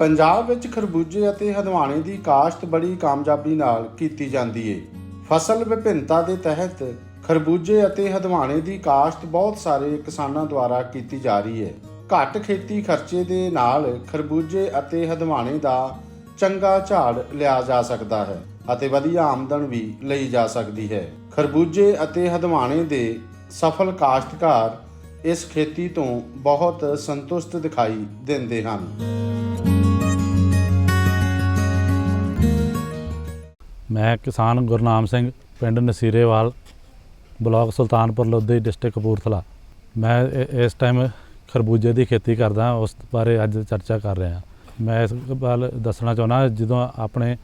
ਪੰਜਾਬ ਵਿੱਚ ਖਰਬੂਜੇ ਅਤੇ ਹਦਵਾਣੇ ਦੀ ਕਾਸ਼ਤ ਬੜੀ ਕਾਮਯਾਬੀ ਨਾਲ ਕੀਤੀ ਜਾਂਦੀ ਏ। ਫਸਲ ਵਿਭਿੰਨਤਾ ਦੇ ਤਹਿਤ ਖਰਬੂਜੇ ਅਤੇ ਹਦਵਾਣੇ ਦੀ ਕਾਸ਼ਤ ਬਹੁਤ ਸਾਰੇ ਕਿਸਾਨਾਂ ਦੁਆਰਾ ਕੀਤੀ ਜਾ ਰਹੀ ਹੈ ਘੱਟ ਖੇਤੀ ਖਰਚੇ ਦੇ ਨਾਲ ਖਰਬੂਜੇ ਅਤੇ ਹਦਵਾਣੇ ਦਾ ਚੰਗਾ ਝਾੜ ਲਿਆ ਜਾ ਸਕਦਾ ਹੈ ਅਤੇ ਵਧੀਆ ਆਮਦਨ ਵੀ ਲਈ ਜਾ ਸਕਦੀ ਹੈ। ਖਰਬੂਜੇ ਅਤੇ ਹਦਵਾਣੇ ਦੇ ਸਫਲ ਕਾਸ਼ਤਕਾਰ ਇਸ ਖੇਤੀ ਤੋਂ ਬਹੁਤ ਸੰਤੁਸ਼ਟ ਦਿਖਾਈ ਦਿੰਦੇ ਹਨ। ਮੈਂ ਕਿਸਾਨ ਗੁਰਨਾਮ ਸਿੰਘ, ਪਿੰਡ ਨਸੀਰੇਵਾਲ, ਬਲਾਕ ਸੁਲਤਾਨਪੁਰ, ਲੋਧੀ, ਡਿਸਟ੍ਰਿਕਟ ਕਪੂਰਥਲਾ। ਮੈਂ ਇਸ ਟਾਈਮ ਖਰਬੂਜੇ ਦੀ ਖੇਤੀ ਕਰਦਾ, ਉਸ ਬਾਰੇ ਅੱਜ ਚਰਚਾ ਕਰ ਰਿਹਾ। ਮੈਂ ਇਸ ਵੱਲ ਦੱਸਣਾ ਚਾਹੁੰਦਾ, ਜਦੋਂ ਆਪਣੇ,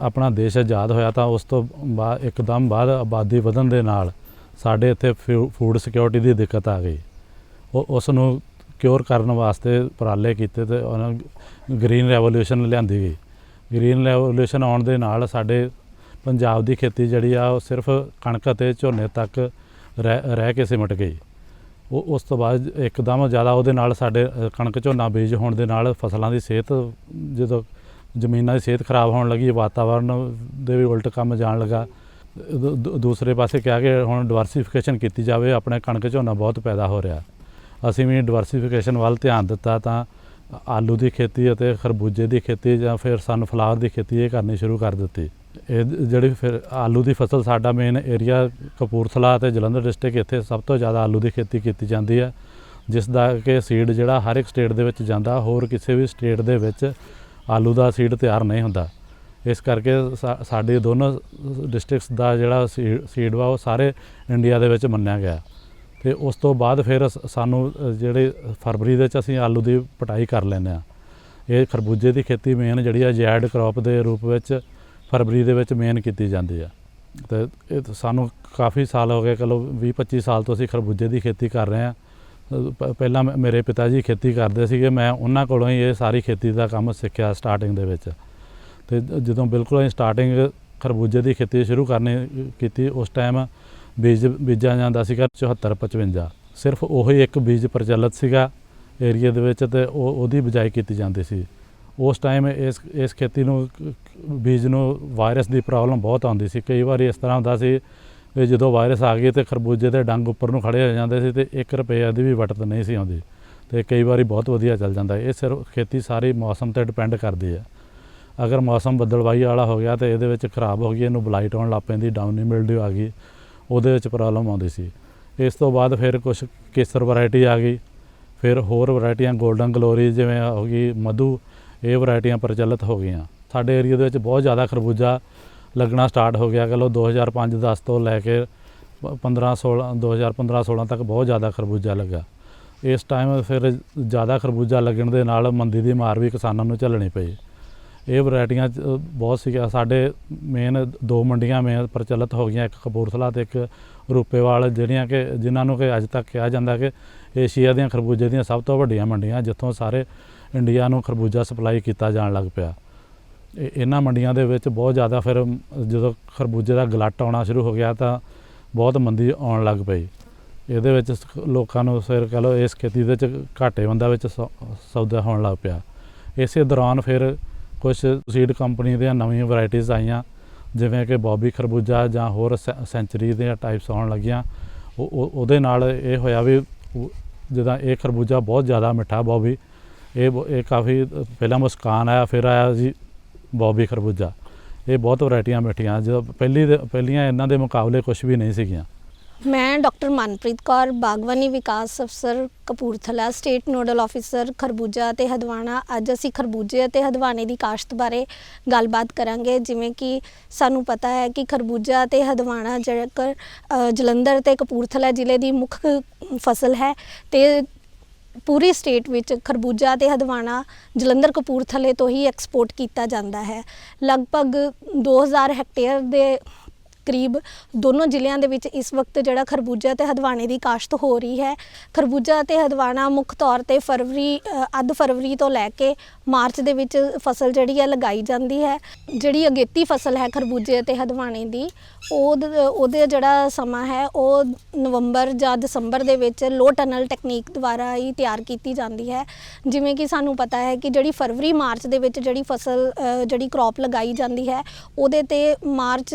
ਆਪਣਾ ਦੇਸ਼ ਆਜ਼ਾਦ ਹੋਇਆ ਤਾਂ ਉਸ ਤੋਂ ਬਾਅਦ ਇੱਕਦਮ ਬਾਅਦ ਆਬਾਦੀ ਵਧਣ ਦੇ ਨਾਲ ਸਾਡੇ ਇੱਥੇ ਫਿਊ- ਫੂਡ ਸਿਕਿਉਰਿਟੀ ਦੀ ਦਿੱਕਤ ਆ ਗਈ। ਉਹ, ਉਸ ਨੂੰ ਕਿਉਰ ਕਰਨ ਵਾਸਤੇ ਉਪਰਾਲੇ ਕੀਤੇ ਤੇ ਉਹਨਾਂ ਗ੍ਰੀਨ ਰੈਵੋਲੂਸ਼ਨ ਲਿਆਂਦੀ ਗਈ। ਗ੍ਰੀਨ ਰੈਵੋਲੂਸ਼ਨ ਆਉਣ ਦੇ ਨਾਲ ਸਾਡੇ ਪੰਜਾਬ ਦੀ ਖੇਤੀ ਜਿਹੜੀ ਆ ਉਹ ਸਿਰਫ ਕਣਕ ਅਤੇ ਝੋਨੇ ਤੱਕ ਰਹਿ ਰਹਿ ਕੇ ਸਿਮਟ ਗਈ। ਉਹ, ਉਸ ਤੋਂ ਬਾਅਦ ਇੱਕਦਮ ਜ਼ਿਆਦਾ ਉਹਦੇ ਨਾਲ ਸਾਡੇ ਕਣਕ ਝੋਨਾ ਬੀਜ ਹੋਣ ਦੇ ਨਾਲ ਫਸਲਾਂ ਦੀ ਸਿਹਤ, ਜਦੋਂ ਜ਼ਮੀਨਾਂ ਦੀ ਸਿਹਤ ਖਰਾਬ ਹੋਣ ਲੱਗੀ, ਵਾਤਾਵਰਨ ਦੇ ਵੀ ਉਲਟ ਕੰਮ ਜਾਣ ਲੱਗਾ। ਦੂ- ਦੂਸਰੇ ਪਾਸੇ ਕਿਹਾ ਕਿ ਹੁਣ ਡਿਵਰਸੀਫਿਕੇਸ਼ਨ ਕੀਤੀ ਜਾਵੇ, ਆਪਣੇ ਕਣਕ ਝੋਨਾ ਬਹੁਤ ਪੈਦਾ ਹੋ ਰਿਹਾ। ਅਸੀਂ ਵੀ ਡਿਵਰਸੀਫਿਕੇਸ਼ਨ ਵੱਲ ਧਿਆਨ ਦਿੱਤਾ ਤਾਂ ਆਲੂ ਦੀ ਖੇਤੀ ਅਤੇ ਖਰਬੂਜੇ ਦੀ ਖੇਤੀ ਜਾਂ ਫਿਰ ਸਨਫਲਾਵਰ ਦੀ ਖੇਤੀ ਇਹ ਕਰਨੀ ਸ਼ੁਰੂ ਕਰ ਦਿੱਤੀ। ਇਹ ਜਿਹੜੀ ਫਿਰ ਆਲੂ ਦੀ ਫਸਲ ਸਾਡਾ ਮੇਨ ਏਰੀਆ ਕਪੂਰਥਲਾ ਅਤੇ ਜਲੰਧਰ ਡਿਸਟ੍ਰਿਕਟ ਇੱਥੇ ਸਭ ਤੋਂ ਜ਼ਿਆਦਾ ਆਲੂ ਦੀ ਖੇਤੀ ਕੀਤੀ ਜਾਂਦੀ ਹੈ, ਜਿਸ ਦਾ ਕਿ ਸੀਡ ਜਿਹੜਾ ਹਰ ਇੱਕ ਸਟੇਟ ਦੇ ਵਿੱਚ ਜਾਂਦਾ, ਹੋਰ ਕਿਸੇ ਵੀ ਸਟੇਟ ਦੇ ਵਿੱਚ ਆਲੂ ਦਾ ਸੀਡ ਤਿਆਰ ਨਹੀਂ ਹੁੰਦਾ। ਇਸ ਕਰਕੇ ਸਾ- ਸਾਡੇ ਦੋਨੋਂ ਡਿਸਟ੍ਰਿਕਟਸ ਦਾ ਜਿਹੜਾ ਸੀਡ ਵਾ ਉਹ ਸਾਰੇ ਇੰਡੀਆ ਦੇ ਵਿੱਚ ਮੰਨਿਆ ਗਿਆ। ਤੇ ਉਸ ਤੋਂ ਬਾਅਦ ਫਿਰ ਸ- ਸਾਨੂੰ ਅ, ਜਿਹੜੇ ਫਰਵਰੀ ਦੇ ਵਿੱਚ ਅਸੀਂ ਆਲੂ ਦੀ ਪਟਾਈ ਕਰ ਲੈਂਦੇ ਆ ਇਹ ਖਰਬੂਜੇ ਦੀ ਖੇਤੀ ਮੇਨ ਜਿਹੜੀ ਆ ਜੈਡ ਕ੍ਰੌਪ ਦੇ ਰੂਪ ਵਿੱਚ ਫਰਵਰੀ ਦੇ ਵਿੱਚ ਮੇਨ ਕੀਤੀ ਜਾਂਦੀ ਆ। ਤੇ ਇਹ ਸਾਨੂੰ ਕਾਫੀ ਸਾਲ ਹੋ ਗਏ ਚਲੋ 20 25 ਸਾਲ ਤੋਂ ਅਸੀਂ ਖਰਬੂਜੇ ਦੀ ਖੇਤੀ ਕਰ ਰਹੇ ਆ ਪਹਿਲਾਂ ਮੇਰੇ ਪਿਤਾ ਜੀ ਖੇਤੀ ਕਰਦੇ ਸੀਗੇ ਮੈਂ ਉਹਨਾਂ ਕੋਲੋਂ ਹੀ ਇਹ ਸਾਰੀ ਖੇਤੀ ਦਾ ਕੰਮ ਸਿੱਖਿਆ ਸਟਾਰਟਿੰਗ ਦੇ ਵਿੱਚ। ਤੇ ਜਦੋਂ ਬਿਲਕੁਲ ਅਸੀਂ ਸਟਾਰਟਿੰਗ ਖਰਬੂਜੇ ਦੀ ਖੇਤੀ ਸ਼ੁਰੂ ਕਰਨੀ ਕੀਤੀ ਉਸ ਟਾਈਮ ਬੀਜ ਬੀਜਿਆ ਜਾਂਦਾ ਸੀਗਾ 74 55 ਸਿਰਫ ਉਹੀ ਇੱਕ ਬੀਜ ਪ੍ਰਚਲਿਤ ਸੀਗਾ ਏਰੀਆ ਦੇ ਵਿੱਚ ਤੇ ਉਹ ਉਹਦੀ ਬਿਜਾਈ ਕੀਤੀ ਜਾਂਦੀ ਸੀ। ਉਸ ਟਾਈਮ ਇਸ ਇਸ ਖੇਤੀ ਨੂੰ ਬੀਜ ਨੂੰ ਵਾਇਰਸ ਦੀ ਪ੍ਰੋਬਲਮ ਬਹੁਤ ਆਉਂਦੀ ਸੀ। ਕਈ ਵਾਰੀ ਇਸ ਤਰ੍ਹਾਂ ਹੁੰਦਾ ਸੀ ਵੀ ਜਦੋਂ ਵਾਇਰਸ ਆ ਗਈ ਤੇ ਖਰਬੂਜੇ ਦੇ ਡੰਗ ਉੱਪਰ ਨੂੰ ਖੜੇ ਹੋ ਜਾਂਦੇ ਸੀ ਤੇ 1 ਰੁਪਏ ਦੀ ਵੀ ਵਟਤ ਨਹੀਂ ਸੀ ਆਉਂਦੀ ਤੇ ਕਈ ਵਾਰੀ ਬਹੁਤ ਵਧੀਆ ਚੱਲ ਜਾਂਦਾ। ਇਹ ਸਿਰਫ ਖੇਤੀ ਸਾਰੀ ਮੌਸਮ ਤੇ ਡਿਪੈਂਡ ਕਰਦੀ ਹੈ। ਅਗਰ ਮੌਸਮ ਬੱਦਲਵਾਈ ਵਾਲਾ ਹੋ ਗਿਆ ਤੇ ਇਹਦੇ ਵਿੱਚ ਖਰਾਬ ਹੋ ਗਈ, ਇਹਨੂੰ ਬਲਾਈਟ ਆਉਣ ਲੱਗ ਪੈਂਦੀ ਡਾਊਨੀ ਮਿਲਡਿਊ ਆ ਗਈ। ਉਹਦੇ ਵਿੱਚ ਪ੍ਰੋਬਲਮ ਆਉਂਦੀ ਸੀ। ਇਸ ਤੋਂ ਬਾਅਦ ਫਿਰ ਕੁਝ ਕੇਸਰ ਵੈਰਾਈਟੀ ਆ ਗਈ। ਫਿਰ ਹੋਰ ਵੈਰਾਈਟੀਆਂ 골ਡਨ ਗਲੋਰੀ ਜਿਵੇਂ ਹੋ ਗਈ ਮਧੂ ਇਹ ਵੈਰਾਈਟੀਆਂ ਪ੍ਰਚਲਿਤ ਹੋ ਗਈਆਂ। ਸਾਡੇ ਏਰੀਆ ਦੇ ਵਿੱਚ ਬਹੁਤ ਜ਼ਿਆਦਾ ਖਰਬੂਜਾ ਲੱਗਣਾ ਸਟਾਰਟ ਹੋ ਗਿਆ। ਚਲੋ 2005-10 ਤੋਂ ਲੈ ਕੇ 15-16 2015-16 ਤੱਕ ਬਹੁਤ ਜ਼ਿਆਦਾ ਖਰਬੂਜਾ ਲੱਗਾ। ਇਸ ਟਾਈਮ ਫਿਰ ਜ਼ਿਆਦਾ ਖਰਬੂਜਾ ਲੱਗਣ ਦੇ ਨਾਲ ਮੰਦੀ ਦੀ ਮਾਰ ਵੀ ਕਿਸਾਨਾਂ ਨੂੰ ਝੱਲਣੀ ਪਈ। ਇਹ ਵੈਰਾਈਟੀਆਂ 'ਚ, ਬਹੁਤ ਸੀਗਾ ਸਾਡੇ ਮੇਨ ਦੋ ਮੰਡੀਆਂ ਮੇਨ ਪ੍ਰਚਲਿਤ ਹੋ ਗਈਆਂ ਇੱਕ ਕਪੂਰਥਲਾ ਤੇ ਇੱਕ ਰੂਪੇਵਾਲ ਜਿਹੜੀਆਂ ਕਿ ਜਿਨ੍ਹਾਂ ਨੂੰ ਕਿ ਅੱਜ ਤੱਕ ਕਿਹਾ ਜਾਂਦਾ ਕਿ ਏਸ਼ੀਆ ਦੀਆਂ ਖਰਬੂਜੇ ਦੀਆਂ ਸਭ ਤੋਂ ਵੱਡੀਆਂ ਮੰਡੀਆਂ ਜਿੱਥੋਂ ਸਾਰੇ ਇੰਡੀਆ ਨੂੰ ਖਰਬੂਜਾ ਸਪਲਾਈ ਕੀਤਾ ਜਾਣ ਲੱਗ ਪਿਆ। ਇਹਨਾਂ ਮੰਡੀਆਂ ਦੇ ਵਿੱਚ ਬਹੁਤ ਜ਼ਿਆਦਾ ਫਿਰ ਜਦੋਂ ਖਰਬੂਜੇ ਦਾ ਗਲਟ ਆਉਣਾ ਸ਼ੁਰੂ ਹੋ ਗਿਆ ਤਾਂ ਬਹੁਤ ਮੰਦੀ ਆਉਣ ਲੱਗ ਪਈ। ਇਹਦੇ ਵਿੱਚ ਲੋਕਾਂ ਨੂੰ ਫਿਰ ਕਹ ਲਓ ਇਸ ਖੇਤੀ ਦੇ ਵਿੱਚ ਘਾਟੇ ਬੰਦਾ ਵਿੱਚ ਸੌ- ਸੌਦਾ ਹੋਣ ਲੱਗ ਪਿਆ। ਇਸੇ ਦੌਰਾਨ ਫਿਰ ਕੁਝ ਸੀਡ ਕੰਪਨੀ ਦੀਆਂ ਨਵੀਆਂ ਵੈਰਾਈਟੀਆਂ ਆਈਆਂ, ਜਿਵੇਂ ਕਿ ਬੌਬੀ ਖਰਬੂਜਾ ਜਾਂ ਹੋਰ ਸੈ- ਸੈਂਚਰੀ ਦੀਆਂ ਟਾਈਪਸ ਆਉਣ ਲੱਗੀਆਂ। ਉਹ- ਉਹਦੇ ਨਾਲ ਇਹ ਹੋਇਆ ਵੀ ਜਿੱਦਾਂ ਇਹ ਖਰਬੂਜਾ ਬਹੁਤ ਜ਼ਿਆਦਾ ਮਿੱਠਾ ਬੌਬੀ ਇਹ ਬ- ਇਹ ਕਾਫੀ ਪਹਿਲਾਂ ਮੁਸਕਾਨ ਆਇਆ, ਫਿਰ ਆਇਆ ਜੀ ਬੌਬੀ ਖਰਬੂਜਾ। ਇਹ ਬਹੁਤ ਵੈਰਾਈਟੀਆਂ ਮਿੱਠੀਆਂ, ਜਦੋਂ ਪਹਿਲੀ ਦੇ- ਪਹਿਲੀਆਂ ਇਹਨਾਂ ਦੇ ਮੁਕਾਬਲੇ ਕੁਝ ਵੀ ਨਹੀਂ ਸੀਗੀਆਂ। ਮੈਂ ਡਾਕਟਰ ਮਨਪ੍ਰੀਤ ਕੌਰ ਬਾਗਵਾਨੀ ਵਿਕਾਸ ਅਫਸਰ ਕਪੂਰਥਲਾ, ਸਟੇਟ ਨੋਡਲ ਆਫਿਸਰ ਖਰਬੂਜਾ ਅਤੇ ਹਦਵਾਣਾ। ਅੱਜ ਅਸੀਂ ਖਰਬੂਜੇ ਅਤੇ ਹਦਵਾਣੇ ਦੀ ਕਾਸ਼ਤ ਬਾਰੇ ਗੱਲਬਾਤ ਕਰਾਂਗੇ। ਜਿਵੇਂ ਕਿ ਸਾਨੂੰ ਪਤਾ ਹੈ ਕਿ ਖਰਬੂਜਾ ਅਤੇ ਹਦਵਾਣਾ ਜੇਕਰ ਜਲੰਧਰ ਤੇ ਕਪੂਰਥਲਾ ਜ਼ਿਲ੍ਹੇ ਦੀ ਮੁੱਖ ਫਸਲ ਹੈ ਤੇ ਪੂਰੀ ਸਟੇਟ ਵਿੱਚ ਖਰਬੂਜਾ ਤੇ ਹਦਵਾਣਾ ਜਲੰਧਰ ਕਪੂਰਥਲੇ ਤੋਂ ਹੀ ਐਕਸਪੋਰਟ ਕੀਤਾ ਜਾਂਦਾ ਹੈ। ਲਗਭਗ 2000 ਹੈਕਟੇਅਰ ਦੇ ਕਰੀਬ ਦੋਨੋਂ ਜ਼ਿਲ੍ਹਿਆਂ ਦੇ ਵਿੱਚ ਇਸ ਵਕਤ ਜਿਹੜਾ ਖਰਬੂਜਾ ਤੇ ਹਦਵਾਣੇ ਦੀ ਕਾਸ਼ਤ ਹੋ ਰਹੀ ਹੈ। ਖਰਬੂਜਾ ਤੇ ਹਦਵਾਣਾ ਮੁੱਖ ਤੌਰ ਤੇ ਫਰਵਰੀ ਅੱਧ ਫਰਵਰੀ ਤੋਂ ਲੈ ਕੇ ਮਾਰਚ ਦੇ ਵਿੱਚ ਫਸਲ ਜਿਹੜੀ ਹੈ ਲਗਾਈ ਜਾਂਦੀ ਹੈ। ਜਿਹੜੀ ਅਗੇਤੀ ਫਸਲ ਹੈ ਖਰਬੂਜੇ ਤੇ ਹਦਵਾਣੇ ਦੀ ਉਹ ਉਹਦੇ ਜਿਹੜਾ ਸਮਾਂ ਹੈ, ਉਹ ਨਵੰਬਰ ਜਾਂ ਦਸੰਬਰ ਦੇ ਵਿੱਚ ਲੋ ਟਨਲ ਟੈਕਨੀਕ ਦੁਆਰਾ ਹੀ ਤਿਆਰ ਕੀਤੀ ਜਾਂਦੀ ਹੈ। ਜਿਵੇਂ ਕਿ ਸਾਨੂੰ ਪਤਾ ਹੈ ਕਿ ਜਿਹੜੀ ਫਰਵਰੀ, ਮਾਰਚ ਦੇ ਵਿੱਚ ਜਿਹੜੀ ਫਸਲ ਜਿਹੜੀ ਕ੍ਰੌਪ ਲਗਾਈ ਜਾਂਦੀ ਹੈ, ਉਹਦੇ ਤੇ ਮਾਰਚ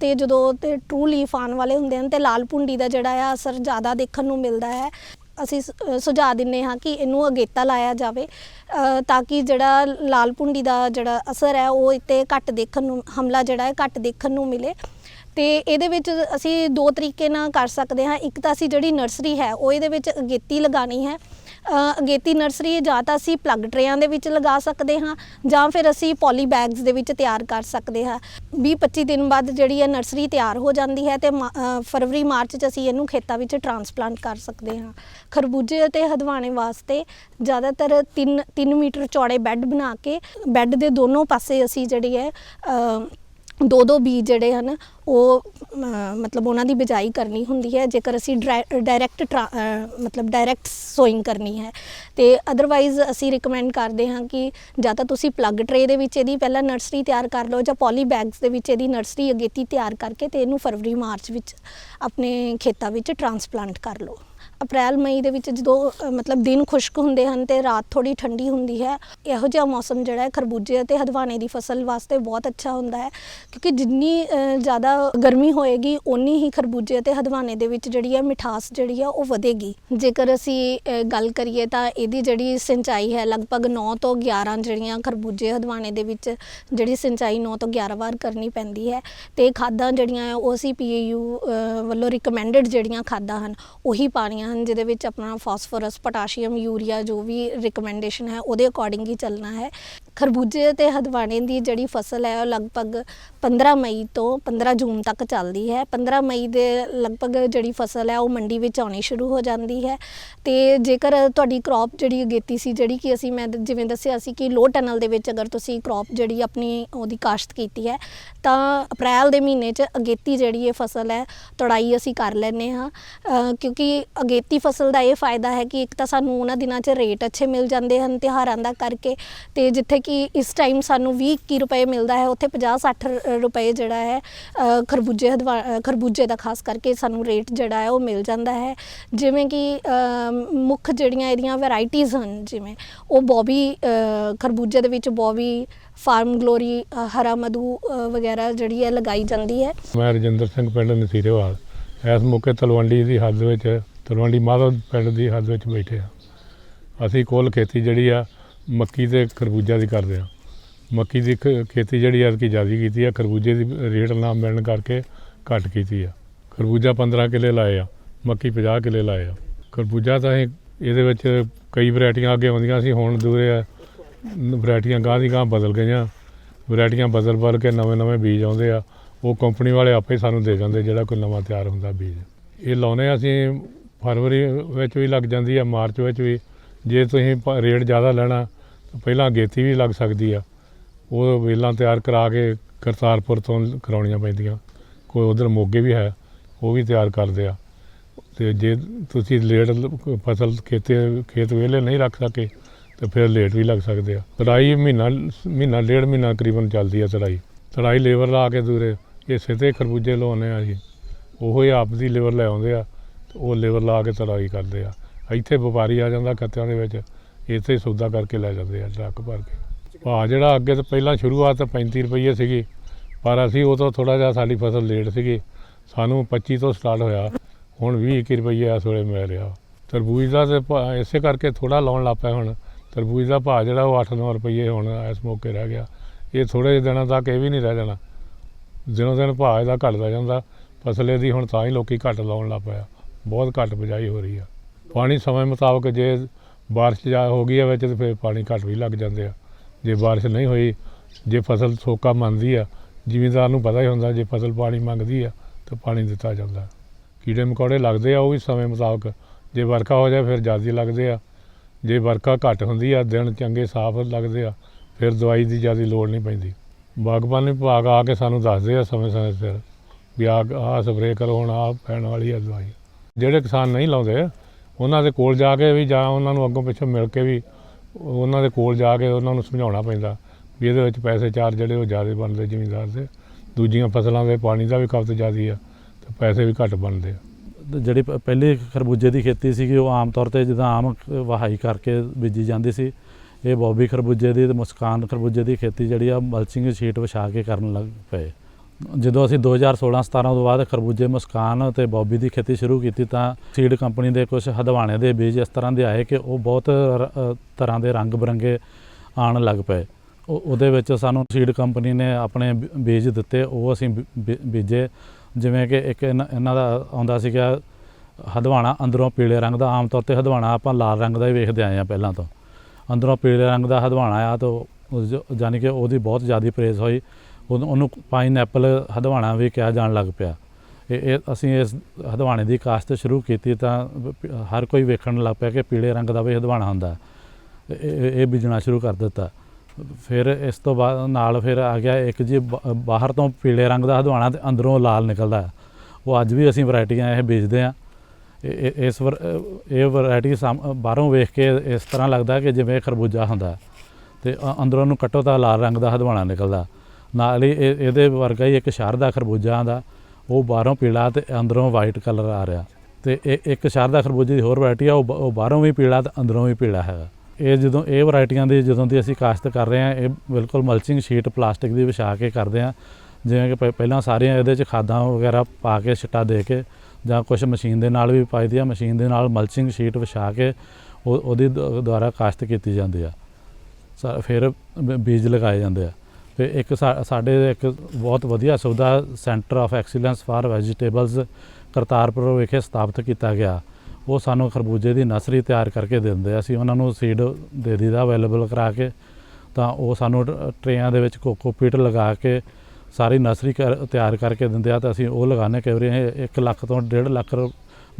ਤੇ ਜਦੋਂ ਤੇ ਟਰੂ ਲੀਫ ਆਉਣ ਵਾਲੇ ਹੁੰਦੇ ਹਨ ਤੇ ਲਾਲ ਭੁੰਡੀ ਦਾ ਜਿਹੜਾ ਆ ਅਸਰ ਜ਼ਿਆਦਾ ਦੇਖਣ ਨੂੰ ਮਿਲਦਾ ਹੈ, ਅਸੀਂ ਸ- ਸੁਝਾਅ ਦਿੰਨੇ ਹਾਂ ਕਿ ਇਹਨੂੰ ਅਗੇਤਾ ਲਾਇਆ ਜਾਵੇ ਤਾਂ ਕਿ ਜਿਹੜਾ ਲਾਲ ਭੁੰਡੀ ਦਾ ਜਿਹੜਾ ਅਸਰ ਹੈ ਉਹ ਇੱਥੇ ਘੱਟ ਦੇਖਣ ਨੂੰ, ਹਮਲਾ ਜਿਹੜਾ ਹੈ ਘੱਟ ਦੇਖਣ ਨੂੰ ਮਿਲੇ। ਤੇ ਇਹਦੇ ਵਿੱਚ ਅਸੀਂ ਦੋ ਤਰੀਕੇ ਨਾਲ ਕਰ ਸਕਦੇ ਹਾਂ। ਇੱਕ ਤਾਂ ਅਸੀਂ ਜਿਹੜੀ ਨਰਸਰੀ ਹੈ, ਉਹ ਇਹਦੇ ਵਿੱਚ ਅਗੇਤੀ ਲਗਾਣੀ ਹੈ। ਅਗੇਤੀ ਨਰਸਰੀ ਜਾਂ ਤਾਂ ਅਸੀਂ ਪਲੱਗ ਟਰੇਆਂ ਦੇ ਵਿੱਚ ਲਗਾ ਸਕਦੇ ਹਾਂ, ਜਾਂ ਫਿਰ ਅਸੀਂ ਪੋਲੀ ਬੈਗਸ ਦੇ ਵਿੱਚ ਤਿਆਰ ਕਰ ਸਕਦੇ ਹਾਂ। 20-25 ਦਿਨ ਬਾਅਦ ਜਿਹੜੀ ਹੈ ਨਰਸਰੀ ਤਿਆਰ ਹੋ ਜਾਂਦੀ ਹੈ ਤੇ ਮਾ- ਫਰਵਰੀ, ਮਾਰਚ ਚ ਅਸੀਂ ਇਹਨੂੰ ਖੇਤਾਂ ਵਿੱਚ ਟਰਾਂਸਪਲਾਂਟ ਕਰ ਸਕਦੇ ਹਾਂ। ਖਰਬੂਜੇ ਅਤੇ ਹਦਵਾਣੇ ਵਾਸਤੇ ਜ਼ਿਆਦਾਤਰ 3 3 ਮੀਟਰ ਚੌੜੇ ਬੈੱਡ ਬਣਾ ਕੇ ਬੈੱਡ ਦੇ ਦੋਨੋਂ ਪਾਸੇ ਅਸੀਂ ਜਿਹੜੀ ਹੈ ਦੋ ਦੋ ਬੀਜ ਜਿਹੜੇ ਹਨ, ਉਹ ਮਤਲਬ ਉਹਨਾਂ ਦੀ ਬਿਜਾਈ ਕਰਨੀ ਹੁੰਦੀ ਹੈ, ਜੇਕਰ ਅਸੀਂ ਡਾਇਰੈਕਟ ਮਤਲਬ ਡਾਇਰੈਕਟ ਸੋਇੰਗ ਕਰਨੀ ਹੈ। ਤੇ ਅਦਰਵਾਈਜ਼ ਅਸੀਂ ਰਿਕਮੈਂਡ ਕਰਦੇ ਹਾਂ ਕਿ ਜਾਂ ਤਾਂ ਤੁਸੀਂ ਪਲੱਗ ਟਰੇ ਦੇ ਵਿੱਚ ਇਹਦੀ ਪਹਿਲਾਂ ਨਰਸਰੀ ਤਿਆਰ ਕਰ ਲਓ ਜਾਂ ਪੋਲੀ ਬੈਗਸ ਦੇ ਵਿੱਚ ਇਹਦੀ ਨਰਸਰੀ ਅਗੇਤੀ ਤਿਆਰ ਕਰਕੇ ਤੇ ਇਹਨੂੰ ਫਰਵਰੀ, ਮਾਰਚ ਵਿੱਚ ਆਪਣੇ ਖੇਤਾਂ ਵਿੱਚ ਟਰਾਂਸਪਲਾਂਟ ਕਰ ਲਓ। ਅਪ੍ਰੈਲ ਮਈ ਦੇ ਵਿੱਚ ਜਦੋਂ ਅ, ਮਤਲਬ ਦਿਨ ਖੁਸ਼ਕ ਹੁੰਦੇ ਹਨ ਤੇ ਰਾਤ ਥੋੜੀ ਠੰਡੀ ਹੁੰਦੀ ਹੈ ਇਹੋ ਜਿਹਾ ਮੌਸਮ ਜਿਹੜਾ ਹੈ ਖਰਬੂਜੇ ਅਤੇ ਹਦਵਾਣੇ ਦੀ ਫਸਲ ਵਾਸਤੇ ਬਹੁਤ ਅੱਛਾ ਹੁੰਦਾ ਹੈ। ਕਿਉਂਕਿ ਜਿੰਨੀ ਅ, ਜ਼ਿਆਦਾ ਗਰਮੀ ਹੋਏਗੀ ਓਨੀ ਹੀ ਖਰਬੂਜੇ ਅਤੇ ਹਦਵਾਣੇ ਦੇ ਵਿੱਚ ਜਿਹੜੀ ਹੈ ਮਿਠਾਸ ਜਿਹੜੀ ਆ ਉਹ ਵਧੇਗੀ। ਜੇਕਰ ਅਸੀਂ ਅ, ਗੱਲ ਕਰੀਏ ਤਾਂ ਇਹਦੀ ਜਿਹੜੀ ਸਿੰਚਾਈ ਹੈ ਲਗਭਗ 9 ਤੋਂ 11 ਜਿਹੜੀਆਂ ਖਰਬੂਜੇ ਹਦਵਾਣੇ ਦੇ ਵਿੱਚ ਜਿਹੜੀ ਸਿੰਚਾਈ 9 ਤੋਂ 11 ਵਾਰ ਕਰਨੀ ਪੈਂਦੀ ਹੈ ਤੇ ਖਾਦਾਂ ਜਿਹੜੀਆਂ ਹੈ ਉਹ ਅਸੀਂ ਪੀਏਯੂ ਵੱਲੋਂ ਰਿਕਮੈਂਡਡ ਜਿਹੜੀਆਂ ਖਾਦਾਂ ਹਨ ਉਹੀ ਪਾਣੀਆਂ ਹਨ, ਜਿਹਦੇ ਵਿੱਚ ਆਪਣਾ ਫਾਸਫੋਰਸ ਪੋਟਾਸ਼ੀਅਮ ਯੂਰੀਆ ਜੋ ਵੀ ਰਿਕਮੈਂਡੇਸ਼ਨ ਹੈ, ਉਹਦੇ ਅਕੋਰਡਿੰਗ ਹੀ ਚੱਲਣਾ ਹੈ। ਖਰਬੂਜੇ ਤੇ ਹਦਵਾਣੇ ਦੀ ਜਿਹੜੀ ਫਸਲ ਹੈ ਉਹ ਲਗਭਗ 15 ਮਈ ਤੋਂ 15 ਜੂਨ ਤੱਕ ਚੱਲਦੀ ਹੈ। 15 ਮਈ ਦੇ ਲਗਭਗ ਜਿਹੜੀ ਫਸਲ ਹੈ ਉਹ ਮੰਡੀ ਵਿੱਚ ਆਉਣੀ ਸ਼ੁਰੂ ਹੋ ਜਾਂਦੀ ਹੈ ਤੇ ਜੇਕਰ ਤੁਹਾਡੀ ਕ੍ਰੌਪ ਜਿਹੜੀ ਅਗੇਤੀ ਸੀ, ਜਿਹੜੀ ਕਿ ਅਸੀਂ ਮੈਂ ਜਿਵੇਂ ਦੱਸਿਆ ਸੀ ਕਿ ਲੋ ਟਨਲ ਦੇ ਵਿੱਚ ਅਗਰ ਤੁਸੀਂ ਕ੍ਰੌਪ ਜਿਹੜੀ ਆਪਣੀ ਉਹਦੀ ਕਾਸ਼ਤ ਕੀਤੀ ਹੈ, ਤਾਂ ਅਪ੍ਰੈਲ ਦੇ ਮਹੀਨੇ 'ਚ ਅਗੇਤੀ ਜਿਹੜੀ ਇਹ ਫਸਲ ਹੈ, ਤੜਾਈ ਅਸੀਂ ਕਰ ਲੈਂਦੇ ਹਾਂ। ਕਿਉਂਕਿ ਅਗੇਤੀ ਫਸਲ ਦਾ ਇਹ ਫਾਇਦਾ ਹੈ ਕਿ ਇੱਕ ਤਾਂ ਸਾਨੂੰ ਉਹਨਾਂ ਦਿਨਾਂ 'ਚ ਰੇਟ ਅੱਛੇ ਮਿਲ ਜਾਂਦੇ ਹਨ ਤਿਉਹਾਰਾਂ ਦਾ ਕਰਕੇ ਤੇ ਜਿੱਥੇ ਕਿ ਇਸ ਟਾਈਮ ਸਾਨੂੰ 20 21 ਰੁਪਏ ਮਿਲਦਾ ਹੈ, ਉੱਥੇ 50 60 ਰੁਪਏ ਜਿਹੜਾ ਹੈ ਖਰਬੂਜੇ ਹਦਵਾ ਖਰਬੂਜੇ ਦਾ ਖਾਸ ਕਰਕੇ ਸਾਨੂੰ ਰੇਟ ਜਿਹੜਾ ਹੈ ਉਹ ਮਿਲ ਜਾਂਦਾ ਹੈ। ਜਿਵੇਂ ਕਿ ਮੁੱਖ ਜਿਹੜੀਆਂ ਇਹਦੀਆਂ ਵੈਰਾਈਟੀਆਂ ਹਨ, ਜਿਵੇਂ ਉਹ ਬੋਬੀ ਖਰਬੂਜੇ ਦੇ ਵਿੱਚ ਬੋਬੀ ਫਾਰਮ ਗਲੋਰੀ ਹਰਾ ਮਧੂ ਵਗੈਰਾ ਜਿਹੜੀ ਹੈ ਲਗਾਈ ਜਾਂਦੀ ਹੈ। ਮੈਂ ਰਜਿੰਦਰ ਸਿੰਘ ਪਿੰਡ ਨਸੀਰੇਵਾਲ, ਇਸ ਮੌਕੇ ਤਲਵੰਡੀ ਦੀ ਹੱਦ ਵਿੱਚ, ਤਲਵੰਡੀ ਮਾਧੋ ਪਿੰਡ ਦੀ ਹੱਦ ਵਿੱਚ ਬੈਠੇ ਆ ਅਸੀਂ ਕੋਲ ਖੇਤੀ ਜਿਹੜੀ ਆ ਮੱਕੀ ਤੇ ਖਰਬੂਜਾ ਦੀ ਕਰਦੇ ਆ। ਮੱਕੀ ਦੀ ਖ- ਖੇਤੀ ਜਿਹੜੀ ਐਤਕੀ ਜ਼ਿਆਦਾ ਕੀਤੀ ਆ। ਖਰਬੂਜੇ ਦੀ ਰੇਟ ਨਾ ਮਿਲਣ ਕਰਕੇ ਘੱਟ ਕੀਤੀ ਆ। ਖਰਬੂਜਾ 15 ਕਿੱਲੇ ਲਾਏ ਆ, ਮੱਕੀ 50 ਕਿੱਲੇ ਲਾਏ ਆ। ਖਰਬੂਜਾ ਤਾਂ ਅਸੀਂ ਇਹਦੇ ਵਿੱਚ ਕਈ ਵੈਰਾਈਟੀਆਂ ਅੱਗੇ ਆਉਂਦੀਆਂ ਸੀ, ਹੁਣ ਦੂਰੇ ਆ ਵੈਰਾਈਟੀਆਂ ਗਾਂ ਦੀ ਗਾਂ ਬਦਲ ਗਈਆਂ। ਵੈਰਾਈਟੀਆਂ ਬਦਲ ਬਦਲ ਕੇ ਨਵੇਂ ਨਵੇਂ ਬੀਜ ਆਉਂਦੇ ਆ। ਉਹ ਕੰਪਨੀ ਵਾਲੇ ਆਪੇ ਸਾਨੂੰ ਦੇ ਜਾਂਦੇ ਜਿਹੜਾ ਕੋਈ ਨਵਾਂ ਤਿਆਰ ਹੁੰਦਾ ਬੀਜ। ਇਹ ਲਾਉਨੇ ਆ ਅਸੀਂ ਫਰਵਰੀ ਵਿੱਚ ਵੀ ਲੱਗ ਜਾਂਦੀ ਆ, ਮਾਰਚ ਵਿੱਚ ਵੀ। ਜੇ ਤੁਸੀਂ ਪ- ਰੇਟ ਜ਼ਿਆਦਾ ਲੈਣਾ, ਤਾਂ ਪਹਿਲਾਂ ਗੇਤੀ ਵੀ ਲੱਗ ਸਕਦੀ ਆ। ਉਹ ਵੇਲਾਂ ਤਿਆਰ ਕਰਾ ਕੇ ਕਰਤਾਰਪੁਰ ਤੋਂ ਕਰਾਉਣੀਆਂ ਪੈਂਦੀਆਂ। ਕੋਈ ਉਧਰ ਮੋਗੇ ਵੀ ਹੈ, ਉਹ ਵੀ ਤਿਆਰ ਕਰਦੇ ਆ। ਤੇ ਜੇ ਤੁਸੀਂ ਲੇਟ ਲ- ਫਸਲ ਖੇਤੇ, ਖੇਤ ਵਿਹਲੇ ਨਹੀਂ ਰੱਖ ਸਕੇ, ਤੇ ਫਿਰ ਲੇਟ ਵੀ ਲੱਗ ਸਕਦੇ ਆ। ਤੜਾਈ ਮਹੀਨਾ ਮਹੀਨਾ, ਡੇਢ ਮਹੀਨਾ ਤਕਰੀਬਨ ਚੱਲਦੀ ਆ ਤੜਾਈ। ਤੜਾਈ ਲੇਬਰ ਲਾ ਕੇ ਦੂਰੇ ਇਸੇ ਤੇ ਖਰਬੂਜੇ ਲਾਉਂਦੇ ਆ ਜੀ ਉਹੋ ਹੀ ਆਪ ਦੀ ਲੇਬਰ ਲੈ ਆਉਂਦੇ ਆ, ਤੇ ਉਹ ਲੇਬਰ ਲਾ ਕੇ ਤੜਾਈ ਕਰਦੇ ਆ। ਇੱਥੇ ਵਪਾਰੀ ਆ ਜਾਂਦਾ ਖੱਤਿਆਂ ਦੇ ਵਿੱਚ, ਇੱਥੇ ਸੌਦਾ ਕਰਕੇ ਲੈ ਜਾਂਦੇ ਆ ਟਰੱਕ ਭਰ ਕੇ। ਭਾਅ ਜਿਹੜਾ ਅੱਗੇ ਤਾਂ ਪਹਿਲਾਂ ਸ਼ੁਰੂਆਤ ਤਾਂ 35 ਰੁਪਏ ਸੀਗੀ, ਪਰ ਅਸੀਂ ਉਹ ਤੋਂ ਥੋੜਾ ਜਿਹਾ ਸਾਡੀ ਫਸਲ ਲੇਟ ਸੀਗੀ, ਸਾਨੂੰ 25 ਤੋਂ ਸਟਾਰਟ ਹੋਇਆ, ਹੁਣ 20 21 ਰੁਪਏ ਇਸ ਵੇਲੇ ਮਿਲ ਰਿਹਾ। ਤਰਬੂਜ ਦਾ ਤੇ ਭਾਅ ਇਸੇ ਕਰਕੇ ਥੋੜਾ ਲਾਉਣ ਲੱਗ ਪਿਆ ਹੁਣ, ਤਰਬੂਜ ਦਾ ਭਾਅ ਜਿਹੜਾ ਉਹ 8-9 ਰੁਪਏ ਹੁਣ ਇਸ ਮੌਕੇ ਰਹਿ ਗਿਆ। ਇਹ ਥੋੜੇ ਜਿਹੇ ਦਿਨਾਂ ਤੱਕ ਇਹ ਵੀ ਨਹੀਂ ਰਹਿ ਜਾਣਾ। ਦਿਨੋਂ ਦਿਨ ਭਾਅ ਇਹਦਾ ਘਟਦਾ ਜਾਂਦਾ, ਫਸਲ ਇਹਦੀ ਹੁਣ ਤਾਂ ਹੀ ਲੋਕੀ ਘੱਟ ਲਾਉਣ ਲੱਗ ਪਿਆ, ਬਹੁਤ ਘੱਟ ਬਿਜਾਈ ਹੋ ਰਹੀ ਆ। ਪਾਣੀ ਸਮੇਂ ਮੁਤਾਬਕ ਜੇ ਬਾਰਿਸ਼ ਜਾ ਹੋ ਗਈ ਹੈ ਵਿੱਚ ਤੇ ਫਿਰ ਪਾਣੀ ਘੱਟ ਵੀ ਲੱਗ ਜਾਂਦੇ ਆ। ਜੇ ਬਾਰਿਸ਼ ਨਹੀਂ ਹੋਈ, ਜੇ ਫਸਲ ਸੋਕਾ ਮੰਨਦੀ ਆ, ਜ਼ਿਮੀਂਦਾਰ ਨੂੰ ਪਤਾ ਹੀ ਹੁੰਦਾ ਜੇ ਫਸਲ ਪਾਣੀ ਮੰਗਦੀ ਆ ਤਾਂ ਪਾਣੀ ਦਿੱਤਾ ਜਾਂਦਾ। ਕੀੜੇ ਮਕੌੜੇ ਲੱਗਦੇ ਆ, ਉਹ ਵੀ ਸਮੇਂ ਮੁਤਾਬਕ। ਜੇ ਵਰਖਾ ਹੋ ਜਾਏ ਫਿਰ ਜ਼ਿਆਦਾ ਲੱਗਦੇ ਆ। ਜੇ ਵਰਖਾ ਘੱਟ ਹੁੰਦੀ ਆ, ਦਿਨ ਚੰਗੇ ਸਾਫ਼ ਲੱਗਦੇ ਆ, ਫਿਰ ਦਵਾਈ ਦੀ ਜ਼ਿਆਦਾ ਲੋੜ ਨਹੀਂ ਪੈਂਦੀ। ਬਾਗਬਾਨੀ ਵਿਭਾਗ ਆ ਕੇ ਸਾਨੂੰ ਦੱਸਦੇ ਆ ਸਮੇਂ ਸਮੇਂ ਸਿਰ ਵੀ ਆ ਆ ਸਪਰੇਅ ਕਰੋ, ਹੁਣ ਆ ਪੈਣ ਵਾਲੀ ਆ ਦਵਾਈ। ਜਿਹੜੇ ਕਿਸਾਨ ਨਹੀਂ ਲਾਉਂਦੇ ਉਹਨਾਂ ਦੇ ਕੋਲ ਜਾ ਕੇ ਵੀ ਜਾਂ ਉਹਨਾਂ ਨੂੰ ਅੱਗੋਂ ਪਿੱਛੋਂ ਮਿਲ ਕੇ ਵੀ ਉਹਨਾਂ ਦੇ ਕੋਲ ਜਾ ਕੇ ਉਹਨਾਂ ਨੂੰ ਸਮਝਾਉਣਾ ਪੈਂਦਾ ਵੀ ਇਹਦੇ ਵਿੱਚ ਪੈਸੇ ਚਾਰ ਜਿਹੜੇ ਉਹ ਜ਼ਿਆਦਾ ਬਣਦੇ ਜ਼ਿਮੀਂਦਾਰ ਦੇ। ਦੂਜੀਆਂ ਫਸਲਾਂ ਦੇ ਪਾਣੀ ਦਾ ਵੀ ਖਪਤ ਜ਼ਿਆਦੀ ਆ ਤੇ ਪੈਸੇ ਵੀ ਘੱਟ ਬਣਦੇ ਆ। ਤੇ ਜਿਹੜੀ ਪ- ਪਹਿਲੀ ਖਰਬੂਜੇ ਦੀ ਖੇਤੀ ਸੀਗੀ ਉਹ ਆਮ ਤੌਰ ਤੇ ਜਿੱਦਾਂ ਆਮ ਵਹਾਈ ਕਰਕੇ ਬੀਜੀ ਜਾਂਦੀ ਸੀ। ਇਹ ਬੋਬੀ ਖਰਬੂਜੇ ਦੀ ਤੇ ਮੁਸਕਾਨ ਖਰਬੂਜੇ ਦੀ ਖੇਤੀ ਜਿਹੜੀ ਆ ਮਲਚਿੰਗ ਸ਼ੀਟ ਵਿਛਾ ਕੇ ਕਰਨ ਲੱਗ ਪਏ। ਜਦੋਂ ਅਸੀਂ 2016-17 ਤੋਂ ਬਾਅਦ ਖਰਬੂਜੇ, ਮੁਸਕਾਨ ਤੇ ਬੋਬੀ ਦੀ ਖੇਤੀ ਸ਼ੁਰੂ ਕੀਤੀ ਤਾਂ ਸੀਡ ਕੰਪਨੀ ਦੇ ਕੁਝ ਹਦਵਾਣੇ ਦੇ ਬੀਜ ਇਸ ਤਰ੍ਹਾਂ ਦੇ ਆਏ ਕਿ ਉਹ ਬਹੁਤ ਤਰ੍ਹਾਂ ਦੇ ਰੰਗ ਬਰੰਗੇ ਆਉਣ ਲੱਗ ਪਏ। ਉਹਦੇ ਵਿੱਚ ਸਾਨੂੰ ਸੀਡ ਕੰਪਨੀ ਨੇ ਆਪਣੇ ਬੀ- ਬੀਜ ਦਿੱਤੇ, ਉਹ ਅਸੀਂ ਬੀ- ਬੀ- ਬੀਜੇ। ਜਿਵੇਂ ਕਿ ਇੱਕ ਇਹਨਾਂ ਇਹਨਾਂ ਦਾ ਆਉਂਦਾ ਸੀਗਾ ਹਦਵਾਣਾ, ਅੰਦਰੋਂ ਪੀਲੇ ਰੰਗ ਦਾ, ਆਮ ਤੌਰ ਤੇ ਹਦਵਾਣਾ ਆਪਾਂ ਲਾਲ ਰੰਗ ਦਾ ਹੀ ਵੇਖਦੇ ਆਏ ਆ ਪਹਿਲਾਂ ਤੋਂ। ਅੰਦਰੋਂ ਪੀਲੇ ਰੰਗ ਦਾ ਹਦਵਾਣਾ ਆ ਤਾਂ ਜਾਨੀ ਕਿ ਉਹਦੀ ਬਹੁਤ ਜ਼ਿਆਦਾ ਪ੍ਰੇਜ਼ ਹੋਈ। ਉਹਨੂੰ ਉਹਨੂੰ ਪਾਈਨਐਪਲ ਹਦਵਾਣਾ ਵੀ ਕਿਹਾ ਜਾਣ ਲੱਗ ਪਿਆ। ਇਹ ਅਸੀਂ ਇਸ ਹਦਵਾਣੇ ਦੀ ਕਾਸ਼ਤ ਸ਼ੁਰੂ ਕੀਤੀ ਤਾਂ ਹਰ ਕੋਈ ਵੇਖਣ ਲੱਗ ਪਿਆ ਕਿ ਪੀਲੇ ਰੰਗ ਦਾ ਵੀ ਹਦਵਾਣਾ ਹੁੰਦਾ। ਇਹ- ਇਹ ਬੀਜਣਾ ਸ਼ੁਰੂ ਕਰ ਦਿੱਤਾ। ਫਿਰ ਇਸ ਤੋਂ ਬਾਅਦ ਨਾਲ ਫਿਰ ਆ ਗਿਆ ਇੱਕ ਜੀ ਬ- ਬਾਹਰ ਤੋਂ ਪੀਲੇ ਰੰਗ ਦਾ ਹਦਵਾਣਾ ਤੇ ਅੰਦਰੋਂ ਲਾਲ ਨਿਕਲਦਾ। ਉਹ ਅੱਜ ਵੀ ਅਸੀਂ ਵੈਰਾਈਟੀਆਂ ਇਹ ਬੀਜਦੇ ਆ ਇਸ ਵਰ- ਇਹ ਵੈਰਾਈਟੀ ਬਾਹਰੋਂ ਵੇਖ ਕੇ ਇਸ ਤਰ੍ਹਾਂ ਲੱਗਦਾ ਕਿ ਜਿਵੇਂ ਖਰਬੂਜਾ ਹੁੰਦਾ। ਤੇ ਅੰਦਰੋਂ ਨੂੰ ਕੱਟੋ ਤਾਂ ਲਾਲ ਰੰਗ ਦਾ ਹਦਵਾਣਾ ਨਿਕਲਦਾ। ਨਾਲ ਹੀ ਇਹ- ਇਹਦੇ ਵਰਗਾ ਹੀ ਇੱਕ ਸ਼ਾਰਦਾ ਖਰਬੂਜਾ ਆਂਦਾ ਉਹ ਬਾਹਰੋਂ ਪੀਲਾ ਤੇ ਅੰਦਰੋਂ ਵਾਈਟ ਕਲਰ ਆ ਰਿਹਾ। ਤੇ ਇਹ ਇੱਕ ਸ਼ਾਰਦਾ ਖਰਬੂਜੇ ਦੀ ਹੋਰ ਵੈਰਾਈਟੀ ਆ, ਉਹ ਬ- ਉਹ ਬਾਹਰੋਂ ਵੀ ਪੀਲਾ ਤੇ ਅੰਦਰੋਂ ਵੀ ਪੀਲਾ ਹੈਗਾ। ਇਹ ਜਦੋਂ, ਇਹ ਵੈਰਾਈਟੀਆਂ ਦੀ ਜਦੋਂ ਦੀ ਅਸੀਂ ਕਾਸ਼ਤ ਕਰ ਰਹੇ ਹਾਂ, ਇਹ ਬਿਲਕੁਲ ਮਲਚਿੰਗ ਸ਼ੀਟ ਪਲਾਸਟਿਕ ਦੀ ਵਿਛਾ ਕੇ ਕਰਦੇ ਹਾਂ। ਜਿਵੇਂ ਕਿ ਪਹਿਲਾਂ ਸਾਰੀਆਂ ਇਹਦੇ 'ਚ ਖਾਦਾਂ ਵਗੈਰਾ ਪਾ ਕੇ, ਛਿੱਟਾ ਦੇ ਕੇ ਜਾਂ ਕੁਝ ਮਸ਼ੀਨ ਦੇ ਨਾਲ ਵੀ ਪਾਈ ਦੀ ਆ ਮਸ਼ੀਨ ਦੇ ਨਾਲ ਮਲਚਿੰਗ ਸ਼ੀਟ ਵਿਛਾ ਕੇ ਉਹ, ਉਹਦੀ ਦ- ਦੁਆਰਾ ਕਾਸ਼ਤ ਕੀਤੀ ਜਾਂਦੀ ਆ। ਸਾ- ਫਿਰ ਬ- ਬੀਜ ਲਗਾਏ ਜਾਂਦੇ ਆ। ਤੇ ਇੱਕ ਸਾ- ਸਾਡੇ ਇੱਕ ਬਹੁਤ ਵਧੀਆ ਸੁਵਿਧਾ centre of excellence for vegetables Kartarpur ਵਿਖੇ ਸਥਾਪਿਤ ਕੀਤਾ ਗਿਆ। ਉਹ ਸਾਨੂੰ ਖਰਬੂਜੇ ਦੀ ਨਰਸਰੀ ਤਿਆਰ ਕਰਕੇ ਦਿੰਦੇ ਅਸੀਂ ਉਹਨਾਂ ਨੂੰ ਸੀਡ ਦੇ ਦੀਦਾ ਅਵੇਲੇਬਲ ਕਰਾ ਕੇ। ਤਾਂ ਉਹ ਸਾਨੂੰ ਟ- ਟਰੇਆਂ ਦੇ ਵਿੱਚ ਕੋਕੋਪੀਟ ਲਗਾ ਕੇ ਸਾਰੀ ਨਰਸਰੀ ਕਰ- ਤਿਆਰ ਕਰਕੇ ਦਿੰਦੇ ਆ। ਤਾਂ ਅਸੀਂ ਉਹ ਲਗਾਉਂਦੇ ਕਈ ਵਾਰੀ 1 ਲੱਖ ਤੋਂ 1.5 ਲੱਖ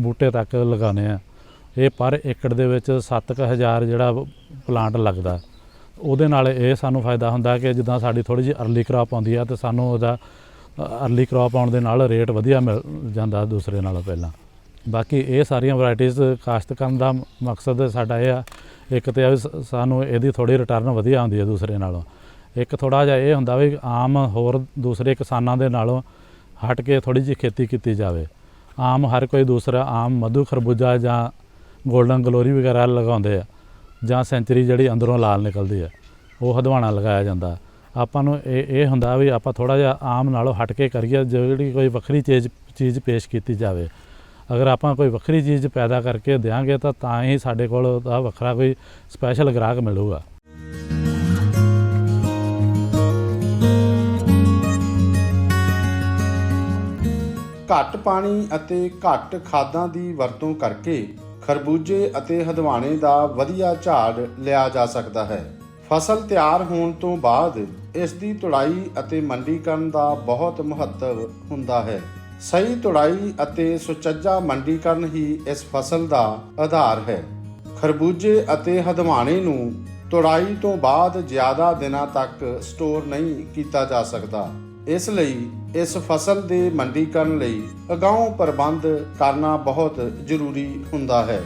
ਬੂਟੇ ਤੱਕ ਲਗਾਉਂਦੇ ਆ ਇਹ ਪਰ ਏਕੜ ਦੇ ਵਿੱਚ 7000 ਜਿਹੜਾ ਪਲਾਂਟ ਲੱਗਦਾ। ਉਹਦੇ ਨਾਲ ਇਹ ਸਾਨੂੰ ਫਾਇਦਾ ਹੁੰਦਾ ਕਿ ਜਿੱਦਾਂ ਸਾਡੀ ਥੋੜੀ ਜਿਹੀ ਅਰਲੀ ਕ੍ਰਾਪ ਆਉਂਦੀ ਆ ਤੇ ਸਾਨੂੰ ਉਹਦਾ ਅਰਲੀ ਕ੍ਰਾਪ ਆਉਣ ਦੇ ਨਾਲ ਰੇਟ ਵਧੀਆ ਮਿਲ ਜਾਂਦਾ ਦੂਸਰੇ ਨਾਲੋਂ ਪਹਿਲਾਂ। ਬਾਕੀ ਇਹ ਸਾਰੀਆਂ ਵੈਰਾਈਟੀਆਂ ਕਾਸ਼ਤ ਕਰਨ ਦਾ ਮਕਸਦ ਸਾਡਾ ਇਹ ਆ, ਇੱਕ ਤੇ ਵੀ ਸ- ਸਾਨੂੰ ਇਹਦੀ ਥੋੜੀ ਰਿਟਰਨ ਵਧੀਆ ਆਉਂਦੀ ਹੈ ਦੂਸਰੇ ਨਾਲੋਂ। ਇੱਕ ਥੋੜਾ ਜਿਹਾ ਇਹ ਹੁੰਦਾ ਵੀ ਆਮ ਹੋਰ ਦੂਸਰੇ ਕਿਸਾਨਾਂ ਦੇ ਨਾਲੋਂ ਹਟ ਕੇ ਥੋੜੀ ਜਿਹੀ ਖੇਤੀ ਕੀਤੀ ਜਾਵੇ। ਆਮ ਹਰ ਕੋਈ ਦੂਸਰਾ, ਆਮ ਮਧੂ ਖਰਬੂਜਾ ਜਾਂ ਗੋਲਡਨ ਗਲੋਰੀ ਵਗੈਰਾ ਲਗਾਉਂਦੇ ਆ। ਜਾਂ ਸੈਂਚਰੀ ਜਿਹੜੀ ਅੰਦਰੋਂ ਲਾਲ ਨਿਕਲਦੀ ਹੈ, ਉਹ ਹਦਵਾਣਾ ਲਗਾਇਆ ਜਾਂਦਾ। ਆਪਾਂ ਨੂੰ ਇਹ ਇਹ ਹੁੰਦਾ ਵੀ ਆਪਾਂ ਥੋੜਾ ਜਿਹਾ ਆਮ ਨਾਲੋਂ ਹਟ ਕੇ ਕਰੀਏ, ਜਿਹੜੀ ਕੋਈ ਵੱਖਰੀ ਚੀਜ਼ ਚੀਜ਼ ਪੇਸ਼ ਕੀਤੀ ਜਾਵੇ। ਅਗਰ ਆਪਾਂ ਕੋਈ ਵੱਖਰੀ ਚੀਜ਼ ਪੈਦਾ ਕਰਕੇ ਦਿਆਂਗੇ, ਤਾਂ ਤਾਂ ਹੀ ਸਾਡੇ ਕੋਲ ਉਹਦਾ ਵੱਖਰਾ ਕੋਈ ਸਪੈਸ਼ਲ ਗ੍ਰਾਹਕ ਮਿਲੂਗਾ। ਘੱਟ ਪਾਣੀ ਅਤੇ ਘੱਟ ਖਾਦਾਂ ਦੀ ਵਰਤੋਂ ਕਰਕੇ ਖਰਬੂਜੇ ਅਤੇ ਹਦਵਾਣੇ ਦਾ ਵਧੀਆ ਝਾੜ ਲਿਆ ਜਾ ਸਕਦਾ ਹੈ। ਫਸਲ ਤਿਆਰ ਹੋਣ ਤੋਂ ਬਾਅਦ ਇਸ ਦੀ ਤੁੜਾਈ ਅਤੇ ਮੰਡੀਕਰਨ ਦਾ ਬਹੁਤ ਮਹੱਤਵ ਹੁੰਦਾ ਹੈ। ਸਹੀ ਤੁੜਾਈ ਅਤੇ ਸੁਚੱਜਾ ਮੰਡੀਕਰਨ ਹੀ ਇਸ ਫਸਲ ਦਾ ਆਧਾਰ ਹੈ। ਖਰਬੂਜੇ ਅਤੇ ਹਦਵਾਣੇ ਨੂੰ ਤੁੜਾਈ ਤੋਂ ਬਾਅਦ ਜ਼ਿਆਦਾ ਦਿਨਾਂ ਤੱਕ ਸਟੋਰ ਨਹੀਂ ਕੀਤਾ ਜਾ ਸਕਦਾ। ਇਸ ਲਈ ਇਸ ਫਸਲ ਦੇ ਮੰਡੀਕਰਨ ਲਈ ਅਗਾਉਂ ਪ੍ਰਬੰਧ ਕਰਨਾ ਬਹੁਤ ਜ਼ਰੂਰੀ ਹੁੰਦਾ ਹੈ।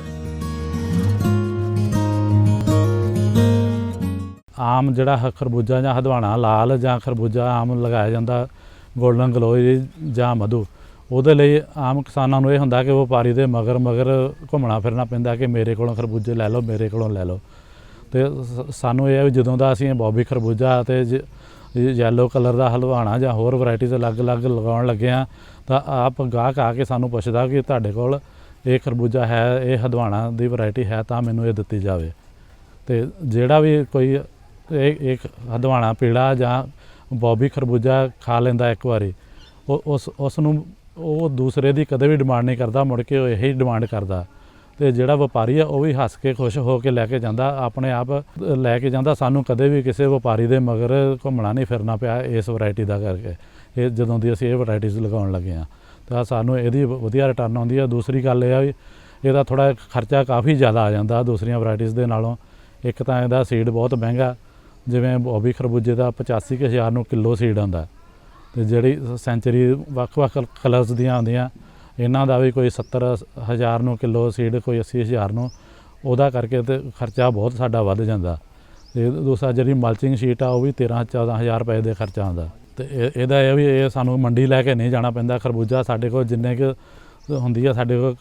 ਆਮ ਜਿਹੜਾ ਖਰਬੂਜਾ ਜਾਂ ਹਦਵਾਣਾ, ਲਾਲ ਜਾਂ ਖਰਬੂਜਾ ਆਮ ਲਗਾਇਆ ਜਾਂਦਾ, ਗੋਲਡਨ ਗਲੋਈ ਜਾਂ ਮਧੂ, ਉਹਦੇ ਲਈ ਆਮ ਕਿਸਾਨਾਂ ਨੂੰ ਇਹ ਹੁੰਦਾ ਕਿ ਵਪਾਰੀ ਦੇ ਮਗਰ ਮਗਰ ਘੁੰਮਣਾ ਫਿਰਨਾ ਪੈਂਦਾ ਕਿ ਮੇਰੇ ਕੋਲੋਂ ਖਰਬੂਜੇ ਲੈ ਲਓ, ਮੇਰੇ ਕੋਲੋਂ ਲੈ ਲਓ। ਤੇ ਸ- ਸਾਨੂੰ ਇਹ ਹੈ ਵੀ ਜਦੋਂ ਦਾ ਅਸੀਂ ਬੌਬੀ ਖਰਬੂਜਾ ਤੇ ਯੈਲੋ ਕਲਰ ਦਾ ਹਲਵਾਣਾ ਜਾਂ ਹੋਰ ਵੈਰਾਈਟੀਜ਼ ਅਲੱਗ-ਅਲੱਗ ਲਗਾਉਣ ਲੱਗੇ ਆ, ਤਾਂ ਆਪ ਗਾਹਕ ਆ ਕੇ ਸਾਨੂੰ ਪੁੱਛਦਾ ਕਿ ਤੁਹਾਡੇ ਕੋਲ ਇਹ ਖਰਬੂਜਾ ਹੈ, ਇਹ ਹਦਵਾਣਾ ਦੀ ਵੈਰਾਈਟੀ ਹੈ, ਤਾਂ ਮੈਨੂੰ ਇਹ ਦਿੱਤੀ ਜਾਵੇ। ਤੇ ਜਿਹੜਾ ਵੀ ਕੋਈ ਇਹ, ਇੱਕ ਹਦਵਾਣਾ ਪੀੜਾ ਜਾਂ ਬੌਬੀ ਖਰਬੂਜਾ ਖਾ ਲੈਂਦਾ ਇੱਕ ਵਾਰੀ, ਉਹ ਉਸ ਉਸ ਨੂੰ, ਉਹ ਦੂਸਰੇ ਦੀ ਕਦੇ ਵੀ ਡਿਮਾਂਡ ਨਹੀਂ ਕਰਦਾ, ਮੁੜ ਕੇ ਉਹ ਇਹੀ ਡਿਮਾਂਡ ਕਰਦਾ। ਤੇ ਜਿਹੜਾ ਵਪਾਰੀ ਆ, ਉਹ ਵੀ ਹੱਸ ਕੇ ਖੁਸ਼ ਹੋ ਕੇ ਲੈ ਕੇ ਜਾਂਦਾ, ਆਪਣੇ ਆਪ ਲੈ ਕੇ ਜਾਂਦਾ। ਸਾਨੂੰ ਕਦੇ ਵੀ ਕਿਸੇ ਵਪਾਰੀ ਦੇ ਮਗਰ ਘੁੰਮਣਾ ਨਹੀਂ ਫਿਰਨਾ ਪਿਆ ਇਸ ਵੈਰਾਈਟੀ ਦਾ ਕਰਕੇ। ਇਹ ਜਦੋਂ ਦੀ ਅਸੀਂ ਇਹ ਵੈਰਾਈਟੀਜ਼ ਲਗਾਉਣ ਲੱਗੇ ਆ, ਤਾਂ ਸਾਨੂੰ ਇਹਦੀ ਵਧੀਆ ਰਿਟਰਨ ਆਉਂਦੀ ਆ। ਦੂਸਰੀ ਗੱਲ ਇਹ ਆ ਵੀ ਇਹਦਾ ਥੋੜਾ ਖਰਚਾ ਕਾਫੀ ਜ਼ਿਆਦਾ ਆ ਜਾਂਦਾ ਦੂਸਰੀਆਂ ਵੈਰਾਈਟੀਜ਼ ਦੇ ਨਾਲੋਂ। ਇੱਕ ਤਾਂ ਇਹਦਾ ਸੀਡ ਬਹੁਤ ਮਹਿੰਗਾ, ਜਿਵੇਂ ਬੋਬੀ ਖਰਬੂਜੇ ਦਾ 85000 ਨੂੰ ਕਿਲੋ ਸੀਡ ਆਉਂਦਾ। ਤੇ ਜਿਹੜੀ ਸੈਂਚਰੀ ਵੱਖ-ਵੱਖ ਕਲਰਸ ਦੀਆਂ ਆਉਂਦੀਆਂ ਇਹਨਾਂ ਦਾ ਵੀ ਕੋਈ 70 ਹਜ਼ਾਰ ਨੂੰ ਕਿਲੋ ਸੀਡ ਕੋਈ 80 ਹਜ਼ਾਰ ਨੂੰ, ਉਹਦਾ ਕਰਕੇ ਤੇ ਖਰਚਾ ਬਹੁਤ ਸਾਡਾ ਵੱਧ ਜਾਂਦਾ। ਤੇ ਦੂਸਰਾ ਜਿਹੜੀ ਮਲਚਿੰਗ ਸ਼ੀਟ ਆ, ਉਹ ਵੀ 13 14 ਹਜ਼ਾਰ ਰੁਪਏ ਦੇ ਖਰਚਾ ਆਉਂਦਾ। ਤੇ ਇਹ- ਇਹਦਾ ਇਹ ਵੀ ਇਹ ਸਾਨੂੰ ਮੰਡੀ ਲੈ ਕੇ ਨਹੀਂ ਜਾਣਾ ਪੈਂਦਾ। ਖਰਬੂਜਾ ਸਾਡੇ ਕੋਲ ਜਿੰਨੇ ਕੁ ਹੁੰਦੀ ਆ, ਸਾਡੇ ਕੋਲ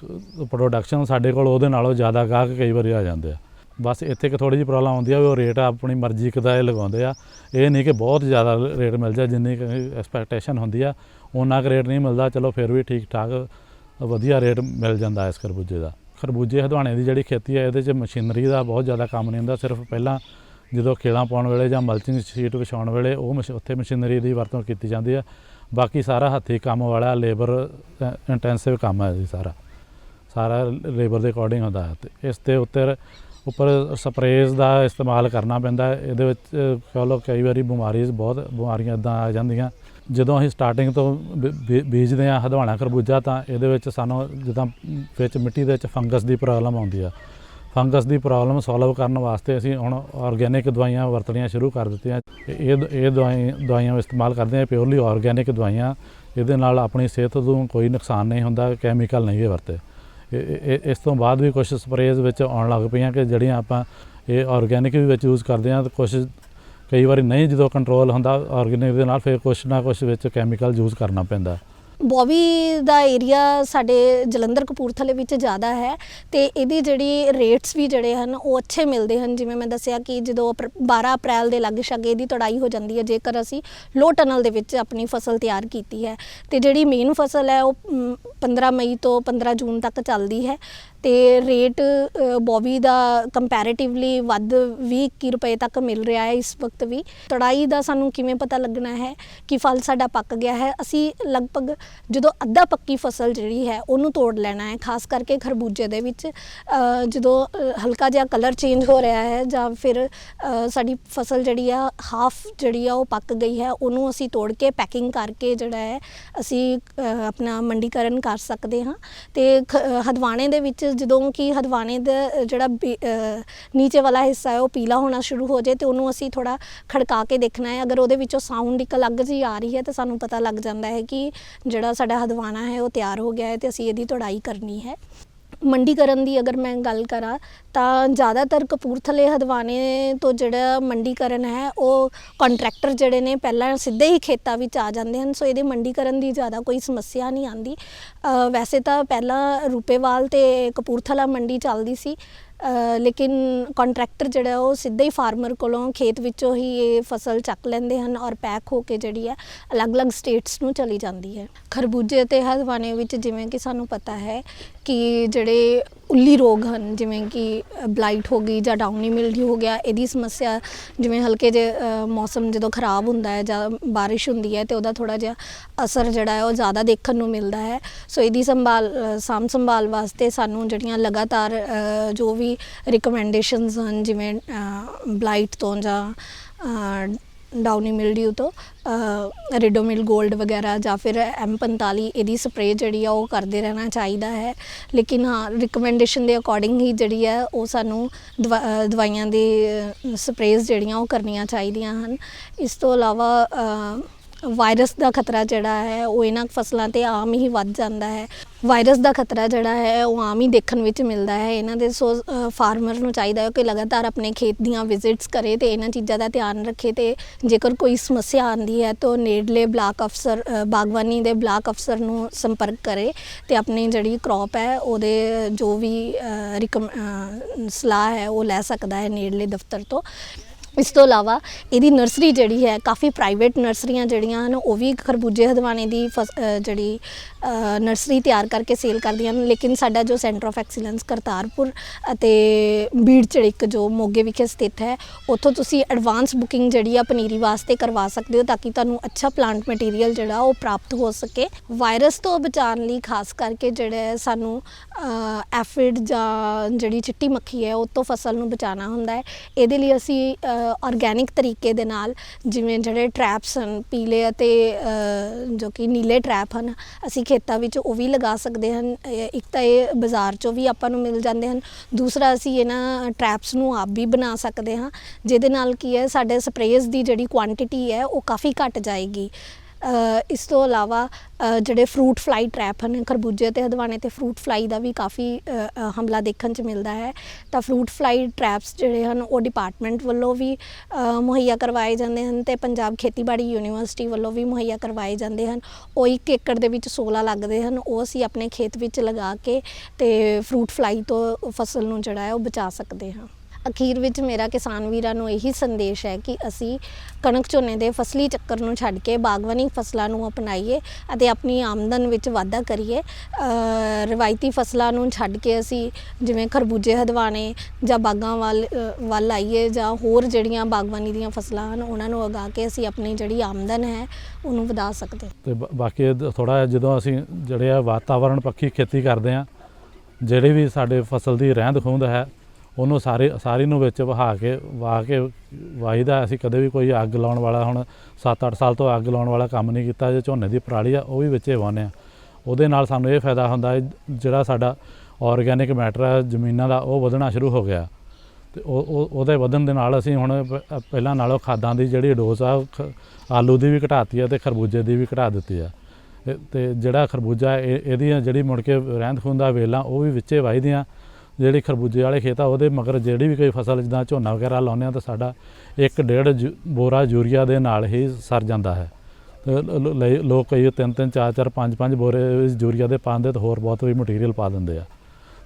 ਪ੍ਰੋਡਕਸ਼ਨ ਸਾਡੇ ਕੋਲ, ਉਹਦੇ ਨਾਲੋਂ ਜ਼ਿਆਦਾ ਗਾਹਕ ਕਈ ਵਾਰੀ ਆ ਜਾਂਦੇ ਆ। ਬਸ ਇੱਥੇ ਕਿ ਥੋੜੀ ਜਿਹੀ ਪ੍ਰੋਬਲਮ ਆਉਂਦੀ ਆ, ਵੀ ਉਹ ਰੇਟ ਆਪਣੀ ਮਰਜ਼ੀ ਕਿਦਾ ਇਹ ਲਗਾਉਂਦੇ ਆ। ਇਹ ਨਹੀਂ ਕਿ ਬਹੁਤ ਜ਼ਿਆਦਾ ਰੇਟ ਮਿਲ ਜਾ ਜਿੰਨੀ ਐਕਸਪੈਕਟੇਸ਼ਨ ਹੁੰਦੀ ਆ ਉਹਨਾਂ ਕੁ ਰੇਟ ਨਹੀਂ ਮਿਲਦਾ। ਚਲੋ ਫਿਰ ਵੀ ਠੀਕ ਠਾਕ ਵਧੀਆ ਰੇਟ ਮਿਲ ਜਾਂਦਾ ਇਸ ਖਰਬੂਜੇ ਦਾ। ਖਰਬੂਜੇ ਹਦਵਾਣੇ ਦੀ ਜਿਹੜੀ ਖੇਤੀ ਹੈ ਇਹਦੇ 'ਚ ਮਸ਼ੀਨਰੀ ਦਾ ਬਹੁਤ ਜ਼ਿਆਦਾ ਕੰਮ ਨਹੀਂ ਹੁੰਦਾ। ਸਿਰਫ ਪਹਿਲਾਂ ਜਦੋਂ ਖੇਲਾਂ ਪਾਉਣ ਵੇਲੇ ਜਾਂ ਮਲਚਿੰਗ ਸ਼ੀਟ ਵਿਛਾਉਣ ਵੇਲੇ ਉਹ ਮਸ਼- ਉੱਥੇ ਮਸ਼ੀਨਰੀ ਦੀ ਵਰਤੋਂ ਕੀਤੀ ਜਾਂਦੀ ਹੈ। ਬਾਕੀ ਸਾਰਾ ਹੱਥੀਂ ਕੰਮ ਵਾਲਾ ਲੇਬਰ ਇੰਟੈਂਸਿਵ ਕੰਮ ਹੈ ਜੀ ਸਾਰਾ। ਸਾਰਾ ਲੇਬਰ ਦੇ ਅਕੋਰਡਿੰਗ ਹੁੰਦਾ ਹੈ ਤੇ ਇਸ ਦੇ ਉੱਤੇ ਉੱਪਰ ਸਪਰੇਜ਼ ਦਾ ਇਸਤੇਮਾਲ ਕਰਨਾ ਪੈਂਦਾ ਇਹਦੇ ਵਿੱਚ ਅ, ਕਹਿ ਲਓ ਕਈ ਵਾਰੀ ਬਿਮਾਰੀਆਂ ਬਹੁਤ ਬਿਮਾਰੀਆਂ ਇਦਾਂ ਆ ਜਾਂਦੀਆਂ। ਜਦੋਂ ਅਸੀਂ ਸਟਾਰਟਿੰਗ ਤੋਂ ਬੀ- ਬੀ- ਬੀਜਦੇ ਆ ਹਦਵਾਣਾ ਖਰਬੂਜਾ, ਤਾਂ ਇਹਦੇ ਵਿੱਚ ਸਾਨੂੰ ਜਿੱਦਾਂ ਵਿੱਚ ਮਿੱਟੀ ਦੇ ਵਿੱਚ ਫੰਗਸ ਦੀ ਪ੍ਰੋਬਲਮ ਆਉਂਦੀ ਆ। ਫੰਗਸ ਦੀ ਪ੍ਰੋਬਲਮ ਸੋਲਵ ਕਰਨ ਵਾਸਤੇ ਅਸੀਂ ਹੁਣ ਆਰਗੇਨਿਕ ਦਵਾਈਆਂ ਵਰਤਣੀਆਂ ਸ਼ੁਰੂ ਕਰ ਦਿੱਤੀਆਂ। ਇਹ ਇਹ ਦਵਾਈ, ਦਵਾਈਆਂ ਇਸਤੇਮਾਲ ਕਰਦੇ ਆ ਪਿਓਰਲੀ ਆਰਗੇਨਿਕ ਦਵਾਈਆਂ। ਇਹਦੇ ਨਾਲ ਆਪਣੀ ਸਿਹਤ ਨੂੰ ਕੋਈ ਨੁਕਸਾਨ ਨਹੀਂ ਹੁੰਦਾ ਕੈਮੀਕਲ ਨਹੀਂ ਇਹ ਵਰਤੇ ਇਸ ਤੋਂ ਬਾਅਦ ਵੀ ਕੁਝ ਸਪਰੇਜ਼ ਵਿੱਚ ਆਉਣ ਲੱਗ ਪਈਆਂ ਕਿ ਜਿਹੜੀਆਂ ਆਪਾਂ ਇਹ ਆਰਗੇਨਿਕ ਵੀ ਵਿੱਚ ਯੂਜ਼ ਕਰਦੇ ਆ ਤੇ ਕੁਝ ਕਈ ਵਾਰੀ ਨਹੀਂ ਜਦੋਂ ਕੰਟਰੋਲ ਹੁੰਦਾ ਆਰਗੇਨਿਕ ਦੇ ਨਾਲ ਫਿਰ ਕੁਛ ਨਾ ਕੁਛ ਵਿੱਚ ਕੈਮੀਕਲ ਯੂਜ਼ ਕਰਨਾ ਪੈਂਦਾ। ਬੋਬੀ ਦਾ ਏਰੀਆ ਸਾਡੇ ਜਲੰਧਰ ਕਪੂਰਥਲੇ ਵਿੱਚ ਜ਼ਿਆਦਾ ਹੈ ਤੇ ਇਹਦੀ ਜਿਹੜੀ ਰੇਟਸ ਵੀ ਜਿਹੜੇ ਹਨ ਉਹ ਅੱਛੇ ਮਿਲਦੇ ਹਨ। ਜਿਵੇਂ ਮੈਂ ਦੱਸਿਆ ਕਿ ਜਦੋਂ ਅਪ੍ਰ- 12 ਅਪ੍ਰੈਲ ਦੇ ਲੱਗ ਛਾਗੇ ਇਹਦੀ ਤੜਾਈ ਹੋ ਜਾਂਦੀ ਹੈ ਜੇਕਰ ਅਸੀਂ ਲੋ ਟਨਲ ਦੇ ਵਿੱਚ ਆਪਣੀ ਫਸਲ ਤਿਆਰ ਕੀਤੀ ਹੈ। ਤੇ ਜਿਹੜੀ ਮੇਨ ਫਸਲ ਹੈ ਉਹ ਮ, 15 ਮਈ ਤੋਂ 15 ਜੂਨ ਤੱਕ ਚੱਲਦੀ ਹੈ। ਤੇ ਰੇਟ ਬੋਬੀ ਦਾ ਕੰਪੈਰੀਟਿਵਲੀ ਵੱਧ 20 21 ਰੁਪਏ ਤੱਕ ਮਿਲ ਰਿਹਾ ਹੈ ਇਸ ਵਕਤ ਵੀ। ਤੜਾਈ ਦਾ ਸਾਨੂੰ ਕਿਵੇਂ ਪਤਾ ਲੱਗਣਾ ਹੈ ਕਿ ਫਲ ਸਾਡਾ ਪੱਕ ਗਿਆ ਹੈ? ਅਸੀਂ ਲਗਭਗ ਜਦੋਂ ਅੱਧਾ ਪੱਕੀ ਫਸਲ ਜਿਹੜੀ ਹੈ, ਉਹਨੂੰ ਤੋੜ ਲੈਣਾ ਹੈ, ਖਾਸ ਕਰਕੇ ਖਰਬੂਜੇ ਦੇ ਵਿੱਚ। ਜਦੋਂ ਹਲਕਾ ਜਿਹਾ ਕਲਰ ਚੇਂਜ ਹੋ ਰਿਹਾ ਹੈ ਜਾਂ ਫਿਰ ਸਾਡੀ ਫਸਲ ਜਿਹੜੀ ਆ ਹਾਫ ਜਿਹੜੀ ਆ, ਉਹ ਪੱਕ ਗਈ ਹੈ, ਉਹਨੂੰ ਅਸੀਂ ਤੋੜ ਕੇ ਪੈਕਿੰਗ ਕਰਕੇ ਜਿਹੜਾ ਹੈ, ਅਸੀਂ ਆਪਣਾ ਮੰਡੀਕਰਨ ਕਰ ਸਕਦੇ ਹਾਂ। ਤੇ ਖ- ਹਦਵਾਣੇ ਦੇ ਵਿੱਚ ਜਦੋਂ ਕਿ ਹਦਵਾਣੇ ਦਾ ਜਿਹੜਾ ਬੀ- ਨੀਚੇ ਵਾਲਾ ਹਿੱਸਾ ਹੈ, ਉਹ ਪੀਲਾ ਹੋਣਾ ਸ਼ੁਰੂ ਹੋ ਜਾਏ ਤੇ ਉਹਨੂੰ ਅਸੀਂ ਥੋੜਾ ਖੜਕਾ ਕੇ ਦੇਖਣਾ ਹੈ। ਅਗਰ ਉਹਦੇ ਵਿੱਚੋਂ ਸਾਊਂਡ ਇੱਕ ਅਲੱਗ ਜੀ ਆ ਰਹੀ ਹੈ ਤਾਂ ਸਾਨੂੰ ਪਤਾ ਲੱਗ ਜਾਂਦਾ ਹੈ ਕਿ ਜਿਹੜਾ ਸਾਡਾ ਹਦਵਾਣਾ ਹੈ ਉਹ ਤਿਆਰ ਹੋ ਗਿਆ ਹੈ ਤੇ ਅਸੀਂ ਇਹਦੀ ਤੋੜਾਈ ਕਰਨੀ ਹੈ। ਮੰਡੀਕਰਨ ਦੀ ਅਗਰ ਮੈਂ ਗੱਲ ਕਰਾਂ, ਤਾਂ ਜ਼ਿਆਦਾਤਰ ਕਪੂਰਥਲੇ ਹਦਵਾਣੇ ਤੋਂ ਜਿਹੜਾ ਮੰਡੀਕਰਨ ਹੈ, ਉਹ ਕੰਟਰੈਕਟਰ ਜਿਹੜੇ ਨੇ ਪਹਿਲਾਂ ਸਿੱਧੇ ਹੀ ਖੇਤਾਂ ਵਿੱਚ ਆ ਜਾਂਦੇ ਹਨ, ਸੋ ਇਹਦੇ ਮੰਡੀਕਰਨ ਦੀ ਜ਼ਿਆਦਾ ਕੋਈ ਸਮੱਸਿਆ ਨਹੀਂ ਆਂਦੀ ਵੈਸੇ ਤਾਂ ਪਹਿਲਾਂ ਰੂਪੇਵਾਲ ਤੇ ਕਪੂਰਥਲਾ ਮੰਡੀ ਚੱਲਦੀ ਸੀ ਲੇਕਿਨ ਕੰਟਰੈਕਟਰ ਜਿਹੜਾ ਉਹ ਸਿੱਧੇ ਹੀ ਫਾਰਮਰ ਕੋਲੋਂ ਖੇਤ ਵਿੱਚੋਂ ਹੀ ਇਹ ਫਸਲ ਚੱਕ ਲੈਂਦੇ ਹਨ ਔਰ ਪੈਕ ਹੋ ਕੇ ਜਿਹੜੀ ਹੈ, ਅਲੱਗ-ਅਲੱਗ ਸਟੇਟਸ ਨੂੰ ਚਲੀ ਜਾਂਦੀ ਹੈ। ਖਰਬੂਜੇ ਤੇ ਹਦਵਾਣੇ ਵਿੱਚ ਜਿਵੇਂ ਕਿ ਸਾਨੂੰ ਪਤਾ ਹੈ ਕਿ ਜਿਹੜੇ ਉੱਲੀ ਰੋਗ ਹਨ ਜਿਵੇਂ ਕਿ ਬਲਾਈਟ ਹੋ ਗਈ ਜਾਂ ਡਾਊਨੀ ਮਿਲਡਿਊ ਹੋ ਗਿਆ ਇਹਦੀ ਸਮੱਸਿਆ ਜਿਵੇਂ ਹਲਕੇ ਜੇ ਮੌਸਮ ਜਦੋਂ ਖਰਾਬ ਹੁੰਦਾ ਹੈ ਜਾਂ ਬਾਰਿਸ਼ ਹੁੰਦੀ ਹੈ ਤੇ ਉਹਦਾ ਥੋੜਾ ਜਿਹਾ ਅਸਰ ਜਿਹੜਾ ਹੈ ਉਹ ਜ਼ਿਆਦਾ ਦੇਖਣ ਨੂੰ ਮਿਲਦਾ ਹੈ। ਸੋ ਇਹਦੀ ਸੰਭਾਲ ਅ, ਸਾਂਭ ਸੰਭਾਲ ਵਾਸਤੇ ਸਾਨੂੰ ਜਿਹੜੀਆਂ ਲਗਾਤਾਰ ਜੋ ਵੀ ਰਿਕਮੈਂਡੇਸ਼ਨਸ ਹਨ ਜਿਵੇਂ ਬਲਾਈਟ ਤੋਂ ਜਾਂ ਡਾਊਨੀ ਮਿਲਡਿਊ ਤੋਂ ਰਿਡੋਮਿਲ 골ਡ ਵਗੈਰਾ ਜਾਂ ਫਿਰ M45 ਇਹਦੀ ਸਪਰੇਅ ਜਿਹੜੀ ਆ ਉਹ ਕਰਦੇ ਰਹਿਣਾ ਚਾਹੀਦਾ ਹੈ। ਲੇਕਿਨ ਹਾਂ ਰਿਕਮੈਂਡੇਸ਼ਨ ਦੇ ਅਕੋਰਡਿੰਗ ਹੀ ਜਿਹੜੀ ਹੈ ਉਹ ਸਾਨੂੰ ਦਵਾ- ਦਵਾਈਆਂ ਦੀ ਸਪਰੇਜ਼ ਜਿਹੜੀਆਂ ਉਹ ਕਰਨੀਆਂ ਚਾਹੀਦੀਆਂ ਹਨ। ਇਸ ਤੋਂ ਇਲਾਵਾ ਵਾਇਰਸ ਦਾ ਖਤਰਾ ਜਿਹੜਾ ਹੈ ਉਹ ਇਹਨਾਂ ਫਸਲਾਂ ਤੇ ਆਮ ਹੀ ਵੱਧ ਜਾਂਦਾ ਹੈ। ਵਾਇਰਸ ਦਾ ਖਤਰਾ ਜਿਹੜਾ ਹੈ ਉਹ ਆਮ ਹੀ ਦੇਖਣ ਵਿੱਚ ਮਿਲਦਾ ਹੈ। ਇਹਨਾਂ ਦੇ ਸੋ ਫਾਰਮਰ ਨੂੰ ਚਾਹੀਦਾ ਹੈ ਕਿ ਲਗਾਤਾਰ ਆਪਣੇ ਖੇਤ ਦੀਆਂ ਵਿਜ਼ਿਟਸ ਕਰੇ ਤੇ ਇਹਨਾਂ ਚੀਜ਼ਾਂ ਦਾ ਧਿਆਨ ਰੱਖੇ ਤੇ ਜੇਕਰ ਕੋਈ ਸਮੱਸਿਆ ਆਂਦੀ ਹੈ ਤਾਂ ਨੇੜਲੇ ਬਲਾਕ ਅਫਸਰ ਅ, ਬਾਗਬਾਨੀ ਦੇ ਬਲਾਕ ਅਫਸਰ ਨੂੰ ਸੰਪਰਕ ਕਰੇ ਤੇ ਆਪਣੀ ਜਿਹੜੀ ਕ੍ਰੌਪ ਹੈ ਉਹਦੇ ਜੋ ਵੀ ਰਿਕਮ ਸਲਾਹ ਹੈ ਉਹ ਲੈ ਸਕਦਾ ਹੈ ਨੇੜਲੇ ਦਫ਼ਤਰ ਤੋਂ। ਇਸ ਤੋਂ ਇਲਾਵਾ ਇਹਦੀ ਨਰਸਰੀ ਜਿਹੜੀ ਹੈ, ਕਾਫੀ ਪ੍ਰਾਈਵੇਟ ਨਰਸਰੀਆਂ ਜਿਹੜੀਆਂ ਹਨ, ਉਹ ਵੀ ਖਰਬੂਜੇ ਹਦਵਾਣੇ ਦੀ ਫਸ- ਜਿਹੜੀ ਨਰਸਰੀ ਤਿਆਰ ਕਰਕੇ ਸੇਲ ਕਰਦੀਆਂ ਹਨ। ਲੇਕਿਨ ਸਾਡਾ ਜੋ ਸੈਂਟਰ ਆਫ ਐਕਸੀਲੈਂਸ ਕਰਤਾਰਪੁਰ ਅਤੇ ਬੀੜ ਚੜਿਕ ਜੋ ਮੋਗੇ ਵਿਖੇ ਸਥਿਤ ਹੈ, ਉੱਥੋਂ ਤੁਸੀਂ ਐਡਵਾਂਸ ਬੁਕਿੰਗ ਜਿਹੜੀ ਆ ਪਨੀਰੀ ਵਾਸਤੇ ਕਰਵਾ ਸਕਦੇ ਹੋ ਤਾਂ ਕਿ ਤੁਹਾਨੂੰ ਅੱਛਾ ਪਲਾਂਟ ਮਟੀਰੀਅਲ ਜਿਹੜਾ ਉਹ ਪ੍ਰਾਪਤ ਹੋ ਸਕੇ। ਵਾਇਰਸ ਤੋਂ ਬਚਾਉਣ ਲਈ ਖਾਸ ਕਰਕੇ ਜਿਹੜਾ ਸਾਨੂੰ ਐਫਿਡ ਜਾਂ ਜਿਹੜੀ ਚਿੱਟੀ ਮੱਖੀ ਹੈ, ਉਹ ਤੋਂ ਫਸਲ ਨੂੰ ਬਚਾਉਣਾ ਹੁੰਦਾ ਹੈ। ਇਹਦੇ ਲਈ ਅਸੀਂ ਆਰਗੈਨਿਕ ਤਰੀਕੇ ਦੇ ਨਾਲ ਜਿਵੇਂ ਜਿਹੜੇ ਟਰੈਪਸ ਹਨ, ਪੀਲੇ ਅਤੇ ਜੋ ਕਿ ਨੀਲੇ ਟਰੈਪ ਹਨ, ਅਸੀਂ ਖੇਤਾਂ ਵਿੱਚ ਉਹ ਵੀ ਲਗਾ ਸਕਦੇ ਹਨ। ਇੱਕ ਤਾਂ ਇਹ ਬਾਜ਼ਾਰ 'ਚੋਂ ਵੀ ਆਪਾਂ ਨੂੰ ਮਿਲ ਜਾਂਦੇ ਹਨ। ਦੂਸਰਾ ਅਸੀਂ ਇਹਨਾਂ ਟਰੈਪਸ ਨੂੰ ਆਪ ਵੀ ਬਣਾ ਸਕਦੇ ਹਾਂ। ਜਿਹਦੇ ਨਾਲ ਕੀ ਹੈ, ਸਾਡੇ ਸਪਰੇਜ਼ ਦੀ ਜਿਹੜੀ ਕੁਆਂਟੀਟੀ ਹੈ, ਉਹ ਕਾਫੀ ਘਟ ਜਾਏਗੀ। ਇਸ ਤੋਂ ਇਲਾਵਾ ਜਿਹੜੇ ਫਰੂਟ ਫਲਾਈ ਟ੍ਰੈਪ ਹਨ, ਖਰਬੂਜੇ ਤੇ ਹਦਵਾਣੇ ਤੇ ਫਰੂਟ ਫਲਾਈ ਦਾ ਵੀ ਕਾਫੀ ਹਮਲਾ ਦੇਖਣ ਚ ਮਿਲਦਾ ਹੈ। ਤਾਂ ਫਰੂਟ ਫਲਾਈ ਟ੍ਰੈਪਸ ਜਿਹੜੇ ਹਨ, ਉਹ ਡਿਪਾਰਟਮੈਂਟ ਵੱਲੋਂ ਵੀ ਮੁਹੱਈਆ ਕਰਵਾਏ ਜਾਂਦੇ ਹਨ ਤੇ ਪੰਜਾਬ ਖੇਤੀਬਾੜੀ ਯੂਨੀਵਰਸਿਟੀ ਵੱਲੋਂ ਵੀ ਮੁਹੱਈਆ ਕਰਵਾਏ ਜਾਂਦੇ ਹਨ। ਉਹ ਇੱਕ ਏਕੜ ਦੇ ਵਿੱਚ 16 ਲੱਗਦੇ ਹਨ। ਉਹ ਅਸੀਂ ਆਪਣੇ ਖੇਤ ਵਿੱਚ ਲਗਾ ਕੇ ਤੇ ਫਰੂਟ ਫਲਾਈ ਤੋਂ ਫਸਲ ਨੂੰ ਜਿਹੜਾ ਹੈ, ਉਹ ਬਚਾ ਸਕਦੇ ਹਾਂ। ਅਖੀਰ ਵਿੱਚ ਮੇਰਾ ਕਿਸਾਨ ਵੀਰਾਂ ਨੂੰ ਇਹੀ ਸੰਦੇਸ਼ ਹੈ ਕਿ ਅਸੀਂ ਕਣਕ ਝੋਨੇ ਦੇ ਫਸਲੀ ਚੱਕਰ ਨੂੰ ਛੱਡ ਕੇ ਬਾਗਬਾਨੀ ਫਸਲਾਂ ਨੂੰ ਅਪਣਾਈਏ ਅਤੇ ਆਪਣੀ ਆਮਦਨ ਵਿੱਚ ਵਾਧਾ ਕਰੀਏ। ਰਵਾਇਤੀ ਫਸਲਾਂ ਨੂੰ ਛੱਡ ਕੇ ਅਸੀਂ ਜਿਵੇਂ ਖਰਬੂਜੇ ਹਦਵਾਣੇ ਜਾਂ ਬਾਗਾਂ ਵੱਲ ਵੱਲ ਆਈਏ ਜਾਂ ਹੋਰ ਜਿਹੜੀਆਂ ਬਾਗਬਾਨੀ ਦੀਆਂ ਫਸਲਾਂ ਹਨ, ਉਹਨਾਂ ਨੂੰ ਉਗਾ ਕੇ ਅਸੀਂ ਆਪਣੀ ਜਿਹੜੀ ਆਮਦਨ ਹੈ, ਉਹਨੂੰ ਵਧਾ ਸਕਦੇ। ਹਾਂ ਤੇ ਬ- ਬਾਕੀ ਥੋੜਾ ਜਦੋਂ ਅਸੀਂ ਜਿਹੜੇ ਆ ਵਾਤਾਵਰਣ ਪੱਖੀ ਖੇਤੀ ਕਰਦੇ ਆ ਜਿਹੜੀ ਵੀ ਸਾਡੇ ਫਸਲ ਦੀ ਰਹਿੰਦ ਖੂੰਹਦ ਹੈ ਉਹਨੂੰ ਸਾਰੇ ਸਾਰੀ ਨੂੰ ਵਿੱਚ ਵਹਾ ਕੇ, ਵਾਹ ਕੇ ਵਾਹੀਦਾ ਅਸੀਂ ਕਦੇ ਵੀ ਕੋਈ ਅੱਗ ਲਾਉਣ ਵਾਲਾ ਹੁਣ 7-8 ਸਾਲ ਤੋਂ ਅੱਗ ਲਾਉਣ ਵਾਲਾ ਕੰਮ ਨਹੀਂ ਕੀਤਾ। ਜੇ ਝੋਨੇ ਦੀ ਪਰਾਲੀ ਆ, ਉਹ ਵੀ ਵਿੱਚੇ ਵਾਹੁੰਦੇ ਆ। ਉਹਦੇ ਨਾਲ ਸਾਨੂੰ ਇਹ ਫਾਇਦਾ ਹੁੰਦਾ ਹੈ, ਜਿਹੜਾ ਸਾਡਾ ਆਰਗੈਨਿਕ ਮੈਟਰ ਹੈ ਜ਼ਮੀਨਾਂ ਦਾ, ਉਹ ਵਧਣਾ ਸ਼ੁਰੂ ਹੋ ਗਿਆ। ਤੇ ਉਹ ਉਹਦੇ ਵਧਣ ਦੇ ਨਾਲ ਅਸੀਂ ਹੁਣ ਪ- ਪਹਿਲਾਂ ਨਾਲੋਂ ਖਾਦਾਂ ਦੀ ਜਿਹੜੀ ਡੋਜ਼ ਆ ਖ- ਆਲੂ ਦੀ ਵੀ ਘਟਾਤੀ ਆ ਤੇ ਖਰਬੂਜੇ ਦੀ ਵੀ ਘਟਾ ਦਿੱਤੀ ਆ। ਤੇ- ਜਿਹੜਾ ਖਰਬੂਜਾ, ਇਹ- ਇਹਦੀਆਂ ਜਿਹੜੀ ਮੁੜ ਕੇ ਰਹਿੰਦ ਖੂੰਹਦ ਦਾ ਵੇਲਾਂ, ਉਹ ਵੀ ਵਿੱਚੇ ਵਾਹੀਦੀਆਂ। ਜਿਹੜੀ ਖਰਬੂਜੇ ਵਾਲੇ ਖੇਤ ਆ, ਉਹਦੇ ਮਗਰ ਜਿਹੜੀ ਵੀ ਕੋਈ ਫਸਲ, ਜਿੱਦਾਂ ਝੋਨਾ ਵਗੈਰਾ ਲਾਉਂਦੇ ਆ, ਤਾਂ ਸਾਡਾ ਇੱਕ ਡੇਢ ਜੂ- ਬੋਰਾ ਯੂਰੀਆ ਦੇ ਨਾਲ ਹੀ ਸਰ ਜਾਂਦਾ ਹੈ। ਲਈ- ਲੋਕ ਕਈ ਤਿੰਨ ਤਿੰਨ, ਚਾਰ ਚਾਰ, ਪੰਜ ਪੰਜ ਬੋਰੇ ਯੂਰੀਆ ਦੇ ਪਾਉਂਦੇ, ਤੇ ਹੋਰ ਬਹੁਤ ਵੀ ਮਟੀਰੀਅਲ ਪਾ ਦਿੰਦੇ ਆ।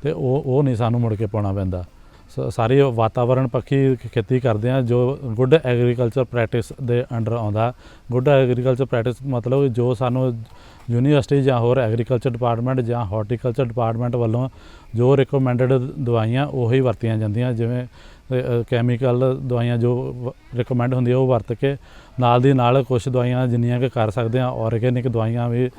ਤੇ ਉਹ ਉਹ ਨਹੀਂ ਸਾਨੂੰ ਮੁੜ ਕੇ ਪਾਉਣਾ ਪੈਂਦਾ। ਸ- ਸਾਰੀ ਵਾਤਾਵਰਣ ਪੱਖੀ ਖੇਤੀ ਕਰਦੇ ਆ, ਜੋ ਗੁੱਡ ਐਗਰੀਕਲਚਰ ਪ੍ਰੈਕਟਿਸ ਦੇ ਅੰਡਰ ਆਉਂਦਾ। ਗੁੱਡ ਐਗਰੀਕਲਚਰ ਪ੍ਰੈਕਟਿਸ ਮਤਲਬ ਜੋ ਸਾਨੂੰ ਯੂਨੀਵਰਸਿਟੀ ਜਾਂ ਹੋਰ ਐਗਰੀਕਲਚਰ ਡਿਪਾਰਟਮੈਂਟ ਜਾਂ ਹਾਰਟੀਕਲਚਰ ਡਿਪਾਰਟਮੈਂਟ ਵੱਲੋਂ ਜੋ ਰਿਕਮੈਂਡਡ ਦਵਾਈਆਂ ਉਹੀ ਵਰਤੀਆਂ ਜਾਂਦੀਆਂ, ਜਿਵੇਂ ਕੈਮੀਕਲ ਦਵਾਈਆਂ ਜੋ ਰਿਕਮੈਂਡ ਹੁੰਦੀਆਂ, ਉਹ ਵਰਤ ਕੇ ਨਾਲ ਦੀ ਨਾਲ ਕੁਝ ਦਵਾਈਆਂ ਜਿੰਨੀਆਂ ਕਿ ਕਰ ਸਕਦੇ ਆ ਆਰਗੇਨਿਕ ਦਵਾਈਆਂ ਵੀ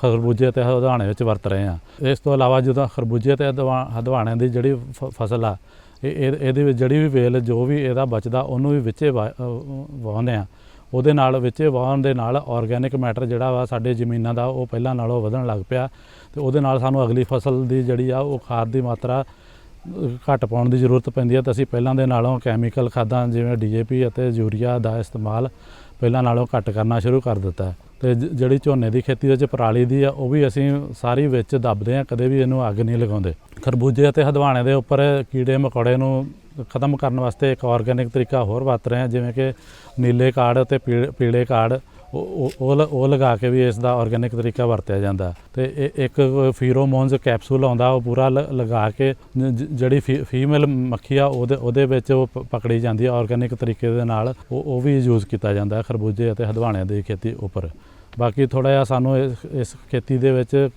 ਖਰਬੂਜੇ ਤੇ ਹਦਵਾਣੇ ਵਿੱਚ ਵਰਤ ਰਹੇ ਆ ਇਸ ਤੋਂ ਇਲਾਵਾ ਜਦੋਂ ਖਰਬੂਜੇ ਤੇ ਹਦਵਾ- ਹਦਵਾਣੇ ਦੀ ਜਿਹੜੀ ਫ- ਫਸਲ ਆ, ਇਹ, ਇਹ- ਇਹਦੇ ਵਿੱਚ ਜਿਹੜੀ ਵੀ ਵੇਲ ਜੋ ਵੀ ਇਹਦਾ ਬਚਦਾ, ਉਹਨੂੰ ਵੀ ਵਿੱਚੇ ਵਾਹੁੰਦੇ ਆ ਉਹਦੇ ਨਾਲ ਵਿੱਚ ਵਾਹਨ ਦੇ ਨਾਲ ਆਰਗੈਨਿਕ ਮੈਟਰ ਜਿਹੜਾ ਵਾ ਸਾਡੇ ਜ਼ਮੀਨਾਂ ਦਾ, ਉਹ ਪਹਿਲਾਂ ਨਾਲੋਂ ਵਧਣ ਲੱਗ ਪਿਆ ਤੇ ਉਹਦੇ ਨਾਲ ਸਾਨੂੰ ਅਗਲੀ ਫਸਲ ਦੀ ਜਿਹੜੀ ਆ, ਉਹ ਖਾਦ ਦੀ ਮਾਤਰਾ ਘੱਟ ਪਾਉਣ ਦੀ ਜ਼ਰੂਰਤ ਪੈਂਦੀ ਹੈ ਤਾਂ ਅਸੀਂ ਪਹਿਲਾਂ ਦੇ ਨਾਲੋਂ ਕੈਮੀਕਲ ਖਾਦਾਂ ਜਿਵੇਂ ਡੀਏਪੀ ਅਤੇ ਯੂਰੀਆ ਦਾ ਇਸਤੇਮਾਲ ਪਹਿਲਾਂ ਨਾਲੋਂ ਘੱਟ ਕਰਨਾ ਸ਼ੁਰੂ ਕਰ ਦਿੱਤਾ ਹੈ। ਤੇ ਜਿਹੜੀ ਝੋਨੇ ਦੀ ਖੇਤੀ ਵਿੱਚ ਪਰਾਲੀ ਦੀ ਆ, ਉਹ ਵੀ ਅਸੀਂ ਸਾਰੀ ਵਿੱਚ ਦੱਬਦੇ ਆ, ਕਦੇ ਵੀ ਇਹਨੂੰ ਅੱਗ ਨਹੀਂ ਲਗਾਉਂਦੇ। ਖਰਬੂਜੇ ਅਤੇ ਹਦਵਾਣੇ ਦੇ ਉੱਪਰ ਕੀੜੇ ਮਕੌੜੇ ਨੂੰ ਖਤਮ ਕਰਨ ਵਾਸਤੇ ਇੱਕ ਆਰਗੈਨਿਕ ਤਰੀਕਾ ਹੋਰ ਵਰਤ ਰਹੇ ਆ ਜਿਵੇਂ ਕਿ ਨੀਲੇ ਕਾਰਡ ਅਤੇ ਪੀੜ- ਪੀਲੇ ਕਾਰਡ, ਉਹ, ਉਹ- ਲ- ਉਹ ਲਗਾ ਕੇ ਵੀ ਇਸ ਦਾ ਆਰਗੈਨਿਕ ਤਰੀਕਾ ਵਰਤਿਆ ਜਾਂਦਾ। ਤੇ ਇਹ ਇੱਕ ਫੀਰੋਮੋਨਸ ਕੈਪਸੂਲ ਆਉਂਦਾ, ਉਹ ਪੂਰਾ ਲ- ਲਗਾ ਕੇ ਜ- ਜ- ਜਿਹੜੀ ਫੀਮੇਲ ਮੱਖੀ ਆ, ਉਹਦੇ ਉਹਦੇ ਵਿੱਚ ਉਹ ਪਕੜੀ ਜਾਂਦੀ ਹੈ ਆਰਗੈਨਿਕ ਤਰੀਕੇ ਦੇ ਨਾਲ। ਉਹ ਉਹ ਵੀ ਯੂਜ਼ ਕੀਤਾ ਜਾਂਦਾ ਹੈ ਖਰਬੂਜੇ ਅਤੇ ਹਦਵਾਣਿਆਂ ਦੀ ਖੇਤੀ ਉੱਪਰ। ਬਾਕੀ ਥੋੜਾ ਜਿਹਾ ਸਾਨੂੰ ਇਸ ਇਸ ਖੇਤੀ ਦੇ ਵਿੱਚ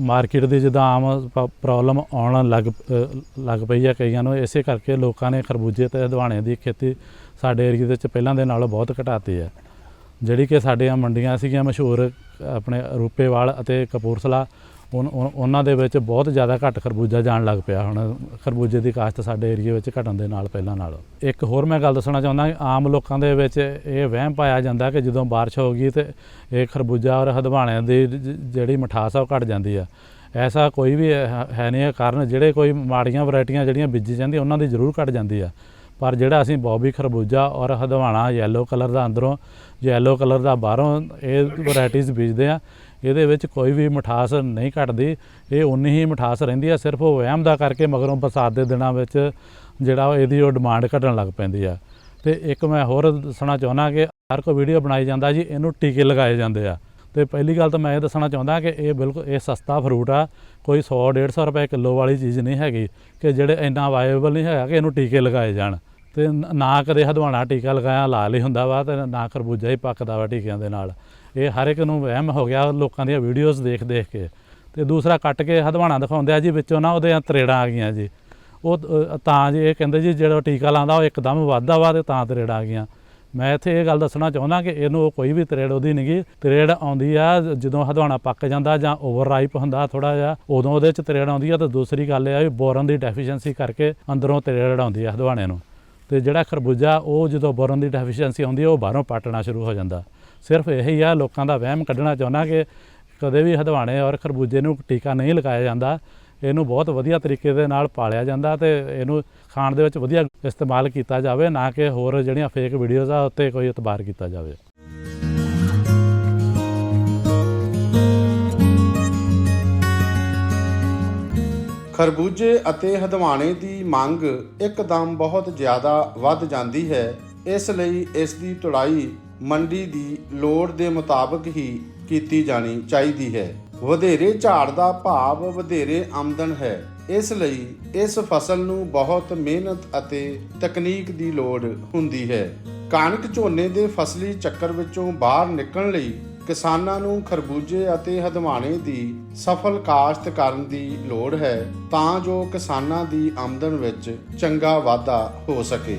ਮਾਰਕੀਟ ਦੀ ਜਿੱਦਾਂ ਆਮ ਪ੍ਰੋਬਲਮ ਆਉਣ ਲੱਗ ਅ, ਲੱਗ ਪਈ ਹੈ ਕਈਆਂ ਨੂੰ ਇਸੇ ਕਰਕੇ ਲੋਕਾਂ ਨੇ ਖਰਬੂਜੇ ਤੇ ਹਦਵਾਣੇ ਦੀ ਖੇਤੀ ਸਾਡੇ ਏਰੀਏ ਦੇ ਵਿੱਚ ਪਹਿਲਾਂ ਦੇ ਨਾਲੋਂ ਬਹੁਤ ਘਟਾਤੀ ਹੈ ਜਿਹੜੀ ਕਿ ਸਾਡੀਆਂ ਮੰਡੀਆਂ ਸੀਗੀਆਂ ਮਸ਼ਹੂਰ ਆਪਣੇ ਰੂਪੇਵਾਲ ਅਤੇ ਕਪੂਰਥਲਾ ਉਹਨਾਂ ਦੇ ਵਿੱਚ ਬਹੁਤ ਜ਼ਿਆਦਾ ਘੱਟ ਖਰਬੂਜਾ ਜਾਣ ਲੱਗ ਪਿਆ ਹੁਣ। ਖਰਬੂਜੇ ਦੀ ਕਾਸ਼ਤ ਸਾਡੇ ਏਰੀਏ ਵਿੱਚ ਘਟਣ ਦੇ ਨਾਲ ਪਹਿਲਾਂ ਨਾਲ। ਇੱਕ ਹੋਰ ਮੈਂ ਗੱਲ ਦੱਸਣਾ ਚਾਹੁੰਦਾ ਕਿ ਆਮ ਲੋਕਾਂ ਦੇ ਵਿੱਚ ਇਹ ਵਹਿਮ ਪਾਇਆ ਜਾਂਦਾ ਕਿ ਜਦੋਂ ਬਾਰਿਸ਼ ਹੋ ਗਈ ਤੇ ਇਹ ਖਰਬੂਜਾ ਔਰ ਹਦਵਾਣੇ ਦੀ ਜਿਹੜੀ ਮਠਾਸ ਆ ਉਹ ਘਟ ਜਾਂਦੀ ਆ। ਐਸਾ ਕੋਈ ਵੀ ਹੈ ਹੈ ਨਹੀਂ ਹੈ ਕਾਰਨ, ਜਿਹੜੇ ਕੋਈ ਮਾੜੀਆਂ ਵੈਰਾਈਟੀਆਂ ਜਿਹੜੀਆਂ ਬੀਜੀ ਜਾਂਦੀਆਂ ਉਹਨਾਂ ਦੀ ਜ਼ਰੂਰ ਘਟ ਜਾਂਦੀ ਆ। ਪਰ ਜਿਹੜਾ ਅਸੀਂ ਬੌਬੀ ਖਰਬੂਜਾ ਔਰ ਹਦਵਾਣਾ ਯੈਲੋ ਕਲਰ ਦਾ ਅੰਦਰੋਂ ਯੈਲੋ ਕਲਰ ਦਾ ਬਾਹਰੋਂ ਇਹ ਵੈਰਾਈਟੀਆਂ ਬੀਜਦੇ ਆ ਇਹਦੇ ਵਿੱਚ ਕੋਈ ਵੀ ਮਿਠਾਸ ਨਹੀਂ ਘਟਦੀ, ਇਹ ਉਨੀ ਹੀ ਮਿਠਾਸ ਰਹਿੰਦੀ ਆ, ਸਿਰਫ ਉਹ ਵਹਿਮ ਦਾ ਕਰਕੇ ਮਗਰੋਂ ਬਰਸਾਤ ਦੇ ਦਿਨਾਂ ਵਿੱਚ ਜਿਹੜਾ ਇਹਦੀ ਉਹ ਡਿਮਾਂਡ ਘਟਣ ਲੱਗ ਪੈਂਦੀ ਆ। ਤੇ ਇੱਕ ਮੈਂ ਹੋਰ ਦੱਸਣਾ ਚਾਹੁੰਦਾ ਕਿ ਹਰ ਕੋਈ ਵੀਡੀਓ ਬਣਾਈ ਜਾਂਦਾ ਜੀ, ਇਹਨੂੰ ਟੀਕੇ ਲਗਾਏ ਜਾਂਦੇ ਆ। ਤੇ ਪਹਿਲੀ ਗੱਲ ਤਾਂ ਮੈਂ ਇਹ ਦੱਸਣਾ ਚਾਹੁੰਦਾ ਕਿ ਇਹ ਬਿਲਕੁਲ, ਇਹ ਸਸਤਾ ਫਰੂਟ ਆ, ਕੋਈ 100 150 ਰੁਪਏ ਕਿਲੋ ਵਾਲੀ ਚੀਜ਼ ਨਹੀਂ ਹੈਗੀ ਕਿ ਜਿਹੜੇ ਇੰਨਾ ਵਾਇਬਲ ਨਹੀਂ ਹੈਗਾ ਕਿ ਇਹਨੂੰ ਟੀਕੇ ਲਗਾਏ ਜਾਣ। ਤੇ ਨਾ ਕਦੇ ਹਦਵਾਣਾ ਟੀਕਾ ਲਗਾਇਆ, ਲਾਲ ਹੀ ਹੁੰਦਾ ਵਾ ਤੇ ਨਾ ਖਰਬੂਜਾ ਹੀ ਪੱਕਦਾ ਵਾ ਟੀਕਿਆਂ ਦੇ ਨਾਲ। ਇਹ ਹਰ ਇੱਕ ਨੂੰ ਵਹਿਮ ਹੋ ਗਿਆ ਲੋਕਾਂ ਦੀਆਂ ਵੀਡੀਓਜ਼ ਦੇਖ ਦੇਖ ਕੇ। ਤੇ ਦੂਸਰਾ ਕੱਟ ਕੇ ਹਦਵਾਣਾ ਦਿਖਾਉਂਦੇ ਆ ਜੀ, ਵਿੱਚੋਂ ਨਾ ਉਹਦੇ ਤਰੇੜਾਂ ਆ ਗਈਆਂ ਜੀ। ਉਹ ਤਾਂ ਜੀ ਇਹ ਕਹਿੰਦੇ ਜੀ, ਜਿਹੜਾ ਟੀਕਾ ਲਾਉਂਦਾ ਉਹ ਇੱਕਦਮ ਵੱਧਦਾ ਵਾ ਤੇ ਤਾਂ ਤਰੇੜਾਂ ਆ ਗਈਆਂ। ਮੈਂ ਇੱਥੇ ਇਹ ਗੱਲ ਦੱਸਣਾ ਚਾਹੁੰਦਾ ਕਿ ਇਹਨੂੰ ਕੋਈ ਵੀ ਤਰੇੜ ਉਹਦੀ ਨਹੀਂਗੀ ਤਰੇੜ ਆਉਂਦੀ ਆ, ਜਦੋਂ ਹਦਵਾਣਾ ਪੱਕ ਜਾਂਦਾ ਜਾਂ ਓਵਰ ਰਾਈਪ ਹੁੰਦਾ ਥੋੜਾ ਜਿਹਾ, ਉਦੋਂ ਉਹਦੇ ਚ ਤਰੇੜ ਆਉਂਦੀ ਆ ਤੇ ਦੂਸਰੀ ਗੱਲ ਇਹ ਆ ਵੀ ਬੋਰਨ ਦੀ ਡੈਫੀਸ਼ੀਐਂਸੀ ਕਰਕੇ ਅੰਦਰੋਂ ਤਰੇੜ ਆਉਂਦੀ ਆ ਹਦਵਾਣੇ ਨੂੰ। ਤੇ ਜਿਹੜਾ ਖਰਬੂਜਾ ਉਹ ਜਦੋਂ ਬੋਰਨ ਦੀ ਡੈਫੀਸ਼ੀਐਂਸੀ ਆਉਂਦੀ ਆ, ਉਹ ਬਾਹਰੋਂ ਪਾਟਣਾ ਸ਼ੁਰੂ ਹੋ ਜਾਂਦਾ। ਸਿਰਫ ਇਹੀ ਆ, ਲੋਕਾਂ ਦਾ ਵਹਿਮ ਕੱਢਣਾ ਚਾਹੁੰਦਾ ਕਿ ਕਦੇ ਵੀ ਹਦਵਾਣੇ ਔਰ ਖਰਬੂਜੇ ਨੂੰ ਟੀਕਾ ਨਹੀਂ ਲਗਾਇਆ ਜਾਂਦਾ। ਇਹਨੂੰ ਬਹੁਤ ਵਧੀਆ ਤਰੀਕੇ ਦੇ ਨਾਲ ਪਾਲਿਆ ਜਾਂਦਾ ਤੇ ਇਹਨੂੰ ਖਾਣ ਦੇ ਵਿੱਚ ਵਧੀਆ ਇਸਤੇਮਾਲ ਕੀਤਾ ਜਾਵੇ, ਨਾ ਕਿ ਹੋਰ ਜਿਹੜੀਆਂ ਫੇਕ ਵੀਡੀਓਜ਼ ਆ, ਉੱਤੇ ਕੋਈ ਇਤਬਾਰ ਕੀਤਾ ਜਾਵੇ। ਖਰਬੂਜੇ ਅਤੇ ਹਦਵਾਣੇ ਦੀ ਮੰਗ ਇੱਕਦਮ ਬਹੁਤ ਜ਼ਿਆਦਾ ਵੱਧ ਜਾਂਦੀ ਹੈ। ਇਸ ਲਈ ਇਸ ਦੀ ਤੁੜਾਈ ਮੰਡੀ ਦੀ ਲੋੜ ਦੇ ਮੁਤਾਬਕ ਹੀ ਕੀਤੀ ਜਾਣੀ ਚਾਹੀਦੀ ਹੈ। ਵਧੇਰੇ ਝਾੜ ਦਾ ਭਾਵ ਵਧੇਰੇ ਆਮਦਨ ਹੈ। ਇਸ ਲਈ ਇਸ ਫਸਲ ਨੂੰ ਬਹੁਤ ਮਿਹਨਤ ਅਤੇ ਤਕਨੀਕ ਦੀ ਲੋੜ ਹੁੰਦੀ ਹੈ। ਕਣਕ ਝੋਨੇ ਦੇ ਫਸਲੀ ਚੱਕਰ ਵਿੱਚੋਂ ਬਾਹਰ ਨਿਕਲਣ ਲਈ ਕਿਸਾਨਾਂ ਨੂੰ ਖਰਬੂਜੇ ਅਤੇ ਹਦਵਾਣੇ ਦੀ ਸਫਲ ਕਾਸ਼ਤ ਕਰਨ ਦੀ ਲੋੜ ਹੈ ਤਾਂ ਜੋ ਕਿਸਾਨਾਂ ਦੀ ਆਮਦਨ ਵਿੱਚ ਚੰਗਾ ਵਾਧਾ ਹੋ ਸਕੇ।